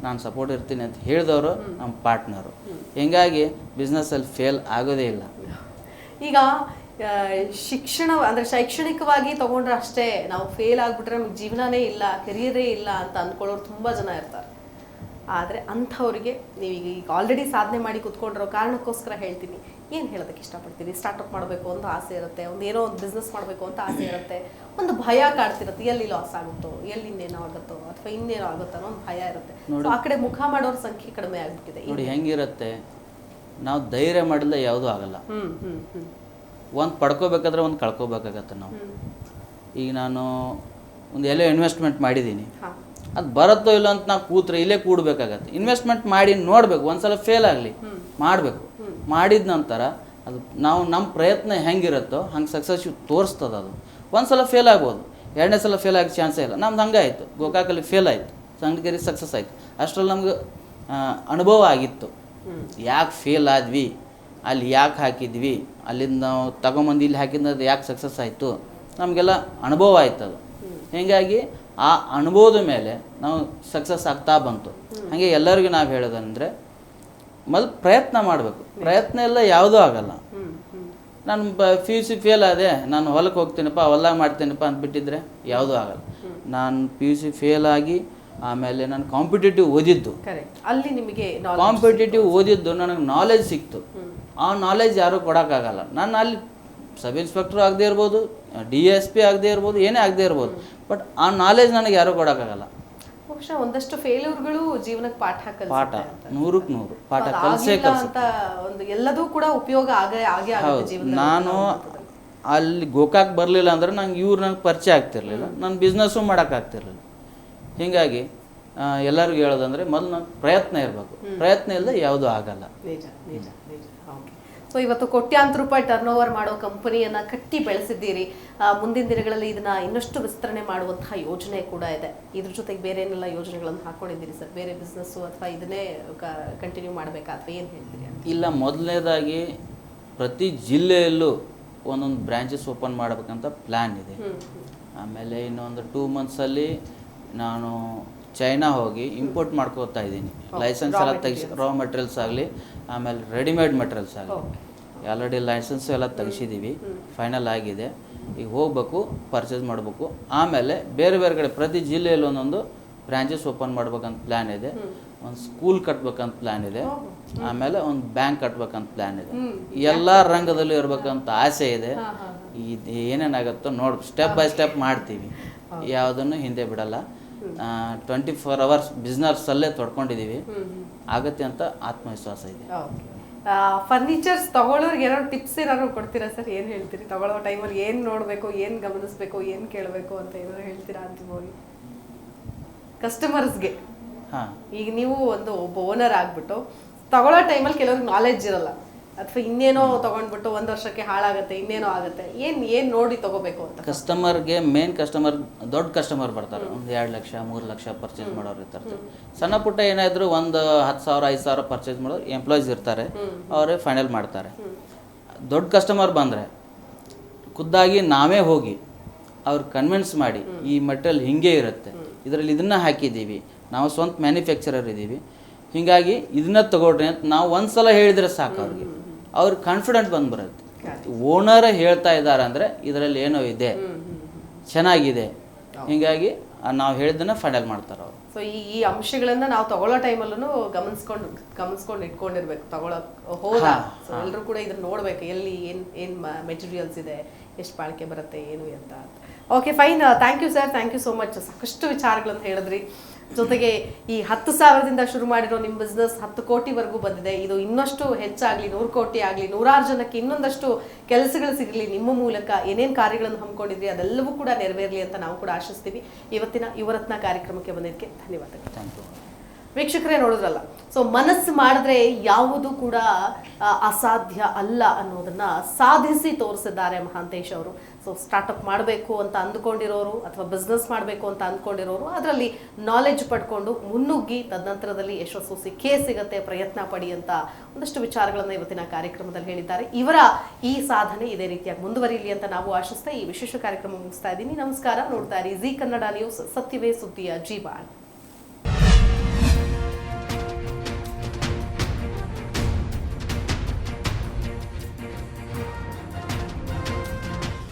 ನಾನು ಸಪೋರ್ಟ್ ಇರ್ತೀನಿ ಅಂತ ಹೇಳಿದವರು ನಮ್ಮ ಪಾರ್ಟ್ನರು ಹೀಗಾಗಿ ಬಿಸ್ನೆಸ್ಸಲ್ಲಿ ಫೇಲ್ ಆಗೋದೇ ಇಲ್ಲ. ಈಗ ಶಿಕ್ಷಣ ಅಂದರೆ ಶೈಕ್ಷಣಿಕವಾಗಿ ತಗೊಂಡ್ರೆ ಅಷ್ಟೇ ನಾವು ಫೇಲ್ ಆಗಿಬಿಟ್ರೆ ನಮ್ಗೆ ಜೀವನನೇ ಇಲ್ಲ ಕೆರಿಯರೇ ಇಲ್ಲ ಅಂತ ಅಂದ್ಕೊಳ್ಳೋರು ತುಂಬಾ ಜನ ಇರ್ತಾರೆ. ಆದ್ರೆ ಅಂಥವ್ರಿಗೆ ನೀವು ಈಗ ಆಲ್ರೆಡಿ ಸಾಧನೆ ಮಾಡಿ ಕುತ್ಕೊಂಡಿರೋ ಕಾರಣಕ್ಕೋಸ್ಕರ ಹೇಳ್ತೀನಿ. ಏನು ಹೇಳೋದಕ್ಕೆ ಇಷ್ಟಪಡ್ತೀನಿ ಸ್ಟಾರ್ಟಪ್ ಮಾಡಬೇಕು ಅಂತ ಆಸೆ ಇರುತ್ತೆ ಒಂದು ಏನೋ ಒಂದು ಬಿಸ್ನೆಸ್ ಮಾಡಬೇಕು ಅಂತ ಆಸೆ ಇರುತ್ತೆ. ಒಂದು ಭಯ ಕಾಡ್ತಿರುತ್ತೆ ಎಲ್ಲಿ ಲಾಸ್ ಆಗುತ್ತೋ ಎಲ್ಲಿ ಇನ್ನೇನೋ ಆಗುತ್ತೋ ಅಥವಾ ಇನ್ನೇನೋ ಆಗುತ್ತೋ ಅನ್ನೋ ಒಂದು ಭಯ ಇರುತ್ತೆ. ಆ ಕಡೆ ಮುಖ ಮಾಡೋರ ಸಂಖ್ಯೆ ಕಡಿಮೆ ಆಗ್ಬಿಟ್ಟಿದೆ. ನೋಡಿ ಹೆಂಗಿರುತ್ತೆ? ನಾವು ಧೈರ್ಯ ಮಾಡಿಲ್ಲ ಯಾವುದೂ ಆಗಲ್ಲ. ಒಂದು ಪಡ್ಕೋಬೇಕಾದ್ರೆ ಒಂದು ಕಳ್ಕೋಬೇಕಾಗತ್ತೆ ನಾವು. ಈಗ ನಾನು ಒಂದು ಎಲ್ಲೋ ಇನ್ವೆಸ್ಟ್ಮೆಂಟ್ ಮಾಡಿದ್ದೀನಿ. ಅದು ಬರುತ್ತೋ ಇಲ್ಲ ಅಂತ ನಾವು ಕೂತ್ರೆ ಇಲ್ಲೇ ಕೂಡಬೇಕಾಗತ್ತೆ. ಇನ್ವೆಸ್ಟ್ಮೆಂಟ್ ಮಾಡಿ ನೋಡಬೇಕು ಒಂದ್ಸಲ ಫೇಲ್ ಆಗಲಿ ಮಾಡಬೇಕು. ಮಾಡಿದ ನಂತರ ಅದು ನಾವು ನಮ್ಮ ಪ್ರಯತ್ನ ಹೆಂಗಿರುತ್ತೋ ಹಂಗೆ ಸಕ್ಸಸ್ ತೋರಿಸ್ತದೆ ಅದು. ಒಂದು ಸಲ ಫೇಲ್ ಆಗ್ಬೋದು ಎರಡನೇ ಸಲ ಫೇಲ್ ಆಗೋ ಚಾನ್ಸೇ ಇಲ್ಲ. ನಮ್ದು ಹಂಗೆ ಆಯಿತು ಗೋಕಾಕಲ್ಲಿ ಫೇಲ್ ಆಯಿತು ಸಂಗಗಿರಿ ಸಕ್ಸಸ್ ಆಯಿತು. ಅಷ್ಟರಲ್ಲಿ ನಮ್ಗೆ ಅನುಭವ ಆಗಿತ್ತು. ಯಾಕೆ ಫೇಲ್ ಆದ್ವಿ ಅಲ್ಲಿ ಯಾಕೆ ಹಾಕಿದ್ವಿ ಅಲ್ಲಿಂದ ನಾವು ತಗೊಂಬಂದು ಇಲ್ಲಿ ಹಾಕಿದ್ದು ಯಾಕೆ ಸಕ್ಸಸ್ ಆಯಿತು ನಮಗೆಲ್ಲ ಅನುಭವ ಆಯ್ತು ಅದು ಹೀಗಾಗಿ ಆ ಅನುಭವದ ಮೇಲೆ ನಾವು ಸಕ್ಸಸ್ ಆಗ್ತಾ ಬಂತು. ಹಾಗೆ ಎಲ್ಲರಿಗೂ ನಾವು ಹೇಳೋದಂದರೆ ಮೊದಲು ಪ್ರಯತ್ನ ಮಾಡಬೇಕು. ಪ್ರಯತ್ನ ಎಲ್ಲ ಯಾವುದೂ ಆಗಲ್ಲ. ನಾನು ಬ ಪಿ ಯು ಸಿ ಫೇಲ್ ಆದೆ ನಾನು ಹೊಲಕ್ಕೆ ಹೋಗ್ತೀನಪ್ಪ ಹೊಲ್ದಾಗ ಮಾಡ್ತೀನಪ್ಪ ಅಂತ ಬಿಟ್ಟಿದ್ರೆ ಯಾವುದೂ ಆಗಲ್ಲ. ನಾನು ಪಿ ಯು ಸಿ ಫೇಲ್ ಆಗಿ ಆಮೇಲೆ ನಾನು ಕಾಂಪಿಟೇಟಿವ್ ಓದಿದ್ದು. ಅಲ್ಲಿ ನಿಮಗೆ ಕಾಂಪಿಟೇಟಿವ್ ಓದಿದ್ದು ನನಗೆ ನಾಲೆಜ್ ಸಿಕ್ತು. ಆ ನಾಲೆಜ್ ಯಾರೂ ಕೊಡೋಕ್ಕಾಗಲ್ಲ. ನಾನು ಅಲ್ಲಿ ಸಬ್ ಇನ್ಸ್ಪೆಕ್ಟರ್ ಆಗದೆ ಇರ್ಬೋದು ಡಿ ಎಸ್ ಪಿ ಆಗದೆ ಇರ್ಬೋದು ಏನೇ ಆಗದೆ ಇರ್ಬೋದು. ಬಟ್ ಆ ನಾಲೆಜ್ ನನಗೆ ಯಾರು ಕೊಡೋಕ್ಕಾಗಲ್ಲ. ಬಹುಶಃ ಒಂದಷ್ಟು ಫೇಲ್ಯೂರ್ಗಳು ಜೀವನಕ್ಕೆ ಪಾಠ ಕಲಿಸುತ್ತೆ ಪಾಠ ಅಂತ. ನೂರಕ್ಕೆ ನೂರು ಪಾಠ ಅದು ಕಲಿಸೇ ಆಗಿಲ್ಲ ಕಲಿಸುತ್ತೆ ಅಂತ ಒಂದು ಎಲ್ಲದೂ ಕೂಡ ಉಪಯೋಗ ಆಗೇ ಆಗೇ ಆಗುತ್ತೆ ನಾನು ಅಲ್ಲಿ ಗೋಕಾಕ್ ಬರಲಿಲ್ಲ ಅಂದ್ರೆ ನಂಗೆ ಇವ್ರು ನಂಗೆ ಪರಿಚಯ ಆಗ್ತಿರ್ಲಿಲ್ಲ. ನಾನು ಬಿಸ್ನೆಸ್ಸು ಮಾಡೋಕ್ಕಾಗ್ತಿರ್ಲಿಲ್ಲ ಹೀಗಾಗಿ ಎಲ್ಲರಿಗೂ ಹೇಳೋದಂದ್ರೆ ಮೊದಲು ನಾನು ಪ್ರಯತ್ನ ಇರಬೇಕು. ಪ್ರಯತ್ನ ಇಲ್ಲದೆ ಯಾವುದೂ ಆಗಲ್ಲ. ನಿಜ ನಿಜ. ಸೊ ಇವತ್ತು ಕೋಟ್ಯಾಂತರ ರೂಪಾಯಿ ಟರ್ನ್ ಓವರ್ ಮಾಡೋ ಕಂಪನಿಯನ್ನ ಕಟ್ಟಿ ಬೆಳೆಸಿದ್ದೀರಿ. ಮುಂದಿನ ದಿನಗಳಲ್ಲಿ ಇದನ್ನ ಇನ್ನಷ್ಟು ವಿಸ್ತರಣೆ ಮಾಡುವಂತಹ ಯೋಜನೆ ಕೂಡ ಇದೆ. ಇದ್ರ ಜೊತೆಗೆ ಬೇರೆ ಏನೆಲ್ಲ ಯೋಜನೆಗಳನ್ನು ಹಾಕೊಂಡಿದ್ದೀರಿ ಸರ್? ಬೇರೆ ಬಿಸ್ನೆಸ್ಸು ಅಥವಾ ಇದನ್ನೇ ಕಂಟಿನ್ಯೂ ಮಾಡಬೇಕಾ ಅಥವಾ ಏನು ಹೇಳ್ತೀರಿ ಇಲ್ಲ ಮೊದಲನೇದಾಗಿ ಪ್ರತಿ ಜಿಲ್ಲೆಯಲ್ಲೂ ಒಂದೊಂದು ಬ್ರಾಂಚಸ್ ಓಪನ್ ಮಾಡಬೇಕಂತ ಪ್ಲ್ಯಾನ್ ಇದೆ. ಆಮೇಲೆ ಇನ್ನೊಂದು ಟೂ ಮಂತ್ಸಲ್ಲಿ ನಾನು ಚೈನಾ ಹೋಗಿ ಇಂಪೋರ್ಟ್ ಮಾಡ್ಕೋತಾ ಇದ್ದೀನಿ. ಲೈಸೆನ್ಸ್ ಎಲ್ಲ ತೆಗಿಸಿ ರಾ ಮೆಟೀರಿಯಲ್ಸ್ ಆಗಲಿ ಆಮೇಲೆ ರೆಡಿಮೇಡ್ ಮೆಟೀರಿಯಲ್ಸ್ ಆಗಿದೆ ಆಲ್ರೆಡಿ ಲೈಸೆನ್ಸ್ ಎಲ್ಲ ತೆಗೆಸಿದ್ದೀವಿ ಫೈನಲ್ ಆಗಿದೆ. ಈಗ ಹೋಗ್ಬೇಕು ಪರ್ಚೇಸ್ ಮಾಡಬೇಕು. ಆಮೇಲೆ ಬೇರೆ ಬೇರೆ ಕಡೆ ಪ್ರತಿ ಜಿಲ್ಲೆಯಲ್ಲಿ ಒಂದೊಂದು ಬ್ರಾಂಚಸ್ ಓಪನ್ ಮಾಡ್ಬೇಕಂತ ಪ್ಲ್ಯಾನ್ ಇದೆ. ಒಂದು ಸ್ಕೂಲ್ ಕಟ್ಬೇಕಂತ ಪ್ಲ್ಯಾನ್ ಇದೆ. ಆಮೇಲೆ ಒಂದು ಬ್ಯಾಂಕ್ ಕಟ್ಬೇಕಂತ ಪ್ಲ್ಯಾನ್ ಇದೆ. ಎಲ್ಲ ರಂಗದಲ್ಲೂ ಇರಬೇಕಂತ ಆಸೆ ಇದೆ. ಇದು ಏನೇನಾಗುತ್ತೋ ನೋಡಿ ಸ್ಟೆಪ್ ಬೈ ಸ್ಟೆಪ್ ಮಾಡ್ತೀವಿ. ಯಾವುದನ್ನು ಹಿಂದೆ ಬಿಡಲ್ಲ. ಟ್ವೆಂಟಿ ಫೋರ್ ಅವರ್ಸ್ ಬಿಸ್ನೆಸ್ಸಲ್ಲೇ ತೊಡ್ಕೊಂಡಿದ್ದೀವಿ ಆಗತ್ತೆ ಅಂತ ಆತ್ಮವಿಶ್ವಾಸ ಇದೆ. ಫರ್ನಿಚರ್ಸ್ ತಗೊಳ್ಳೋರ್ಗೆ ಏನಾದ್ರು ಟಿಪ್ಸ್ ಏನಾದ್ರು ಕೊಡ್ತೀರಾ ಸರ್? ಏನು ಹೇಳ್ತೀರಿ? ತಗೊಳ್ಳೋ ಟೈಮಲ್ಲಿ ಏನು ನೋಡಬೇಕು ಏನು ಗಮನಿಸ್ಬೇಕು ಏನು ಕೇಳಬೇಕು ಅಂತ ಏನಾದ್ರು ಹೇಳ್ತೀರಾ ಅಂತಿಮವಾಗಿ ಕಸ್ಟಮರ್ಸ್ಗೆ ಹಾಂ. ಈಗ ನೀವು ಒಂದು ಒಬ್ಬ ಓನರ್ ಆಗ್ಬಿಟ್ಟು ತಗೊಳ್ಳೋ ಟೈಮಲ್ಲಿ ಕೆಲವ್ರಿಗೆ ನಾಲೆಡ್ಜ್ ಇರಲ್ಲ. ಅಥವಾ ಇನ್ನೇನೋ ತಗೊಂಡ್ಬಿಟ್ಟು ಒಂದು ವರ್ಷಕ್ಕೆ ಹಾಳಾಗುತ್ತೆ ಇನ್ನೇನೋ ಆಗುತ್ತೆ ಏನ್ ಏನ್ ನೋಡಿ ತಗೋಬೇಕು ಅಂತ? ಕಸ್ಟಮರ್ಗೆ ಮೇನ್ ಕಸ್ಟಮರ್ ದೊಡ್ಡ ಕಸ್ಟಮರ್ ಬರ್ತಾರೆ. ಒಂದು ಎರಡು ಲಕ್ಷ ಮೂರು ಲಕ್ಷ ಪರ್ಚೇಸ್ ಮಾಡೋರು ಇರ್ತಾರೆ. ಸಣ್ಣ ಪುಟ್ಟ ಏನಾದರೂ ಒಂದು ಹತ್ತು ಸಾವಿರ ಐದು ಸಾವಿರ ಪರ್ಚೇಸ್ ಮಾಡೋರು ಎಂಪ್ಲಾಯೀಸ್ ಇರ್ತಾರೆ. ಅವರೇ ಫೈನಲ್ ಮಾಡ್ತಾರೆ. ದೊಡ್ಡ ಕಸ್ಟಮರ್ ಬಂದರೆ ಖುದ್ದಾಗಿ ನಾವೇ ಹೋಗಿ ಅವ್ರು ಕನ್ವಿನ್ಸ್ ಮಾಡಿ ಈ ಮೆಟೀರಿಯಲ್ ಹಿಂಗೆ ಇರುತ್ತೆ. ಇದರಲ್ಲಿ ಇದನ್ನ ಹಾಕಿದ್ದೀವಿ. ನಾವು ಸ್ವಂತ ಮ್ಯಾನುಫ್ಯಾಕ್ಚರರ್ ಇದ್ದೀವಿ ಹೀಗಾಗಿ ಇದನ್ನ ತಗೊಳ್ರಿ ಅಂತ ನಾವು ಒಂದ್ಸಲ ಹೇಳಿದ್ರೆ ಸಾಕು ಅವ್ರಿಗೆ. ಅವ್ರಿಗೆ ಕಾನ್ಫಿಡೆಂಟ್ ಬಂದ್ಬರುತ್ತೆ ಓನರ್ ಹೇಳ್ತಾ ಇದ್ದಾರೆ ಅಂದರೆ ಇದರಲ್ಲಿ ಏನೋ ಇದೆ. ಚೆನ್ನಾಗಿದೆ. ಹೀಗಾಗಿ ನಾವು ಹೇಳಿದ್ದನ್ನ ಫೈನಲ್ ಮಾಡ್ತಾರೆ ಅವರು. ಸೊ ಈ ಈ ಅಂಶಗಳನ್ನ ನಾವು ತಗೊಳ್ಳೋ ಟೈಮಲ್ಲೂ ಗಮನಿಸ್ಕೊಂಡು ಗಮನಿಸ್ಕೊಂಡು ಇಟ್ಕೊಂಡಿರ್ಬೇಕು ತಗೊಳಕ್ ಹೋದ. ಸೊ ಎಲ್ಲರೂ ಕೂಡ ಇದನ್ನ ನೋಡ್ಬೇಕು ಎಲ್ಲಿ ಏನ್ ಏನ್ ಮೆಟೀರಿಯಲ್ಸ್ ಇದೆ ಎಷ್ಟು ಬಾಳಿಕೆ ಬರುತ್ತೆ ಏನು ಅಂತ. Okay fine thank you sir thank you so much ಸಾಕಷ್ಟು ವಿಚಾರಗಳನ್ನು ಹೇಳಿದ್ರಿ. ಜೊತೆಗೆ ಈ ಹತ್ತು ಸಾವಿರದಿಂದ ಶುರು ಮಾಡಿರೋ ನಿಮ್ಮ ಬಿಸ್ನೆಸ್ ಹತ್ತು ಕೋಟಿವರೆಗೂ ಬಂದಿದೆ. ಇದು ಇನ್ನಷ್ಟು ಹೆಚ್ಚಾಗ್ಲಿ ನೂರು ಕೋಟಿ ಆಗಲಿ ನೂರಾರು ಜನಕ್ಕೆ ಇನ್ನೊಂದಷ್ಟು ಕೆಲಸಗಳು ಸಿಗಲಿ ನಿಮ್ಮ ಮೂಲಕ ಏನೇನು ಕಾರ್ಯಗಳನ್ನು ಹಮ್ಮಿಕೊಂಡಿದ್ರಿ ಅದೆಲ್ಲವೂ ಕೂಡ ನೆರವೇರಲಿ ಅಂತ ನಾವು ಕೂಡ ಆಶಿಸ್ತೀವಿ. ಇವತ್ತಿನ ಯುವರತ್ನ ಕಾರ್ಯಕ್ರಮಕ್ಕೆ ಬಂದಿದ್ದಕ್ಕೆ ಧನ್ಯವಾದಗಳು. ಥ್ಯಾಂಕ್ ಯು ವೀಕ್ಷಕರೇ ನೋಡಿದ್ರಲ್ಲ ಸೊ ಮನಸ್ಸು ಮಾಡಿದ್ರೆ ಯಾವುದು ಕೂಡ ಅಸಾಧ್ಯ ಅಲ್ಲ ಅನ್ನೋದನ್ನ ಸಾಧಿಸಿ ತೋರಿಸಿದ್ದಾರೆ ಮಹಾಂತೇಶ್ ಅವರು. ಸೊ ಸ್ಟಾರ್ಟಪ್ ಮಾಡಬೇಕು ಅಂತ ಅಂದ್ಕೊಂಡಿರೋರು ಅಥವಾ ಬಿಸ್ನೆಸ್ ಮಾಡಬೇಕು ಅಂತ ಅಂದ್ಕೊಂಡಿರೋರು, ಅದರಲ್ಲಿ ನಾಲೆಜ್ ಪಡ್ಕೊಂಡು ಮುನ್ನುಗ್ಗಿ ತದನಂತರದಲ್ಲಿ ಯಶಸ್ಸು ಸಿಕ್ಕೇ ಸಿಗತ್ತೆ, ಪ್ರಯತ್ನ ಪಡಿ ಅಂತ ಒಂದಷ್ಟು ವಿಚಾರಗಳನ್ನು ಇವತ್ತಿನ ಕಾರ್ಯಕ್ರಮದಲ್ಲಿ ಹೇಳಿದ್ದಾರೆ. ಇವರ ಈ ಸಾಧನೆ ಇದೇ ರೀತಿಯಾಗಿ ಮುಂದುವರಿಯಲಿ ಅಂತ ನಾವು ಆಶಿಸ್ತಾ ಈ ವಿಶೇಷ ಕಾರ್ಯಕ್ರಮ ಮುಗಿಸ್ತಾ ಇದ್ದೀನಿ. ನಮಸ್ಕಾರ. ನೋಡ್ತಾ ಇರಿ ಜಿ ಕನ್ನಡ ನ್ಯೂಸ್ ಸತ್ಯವೇ ಸುದ್ದಿಯ ಜೀವಾಣ್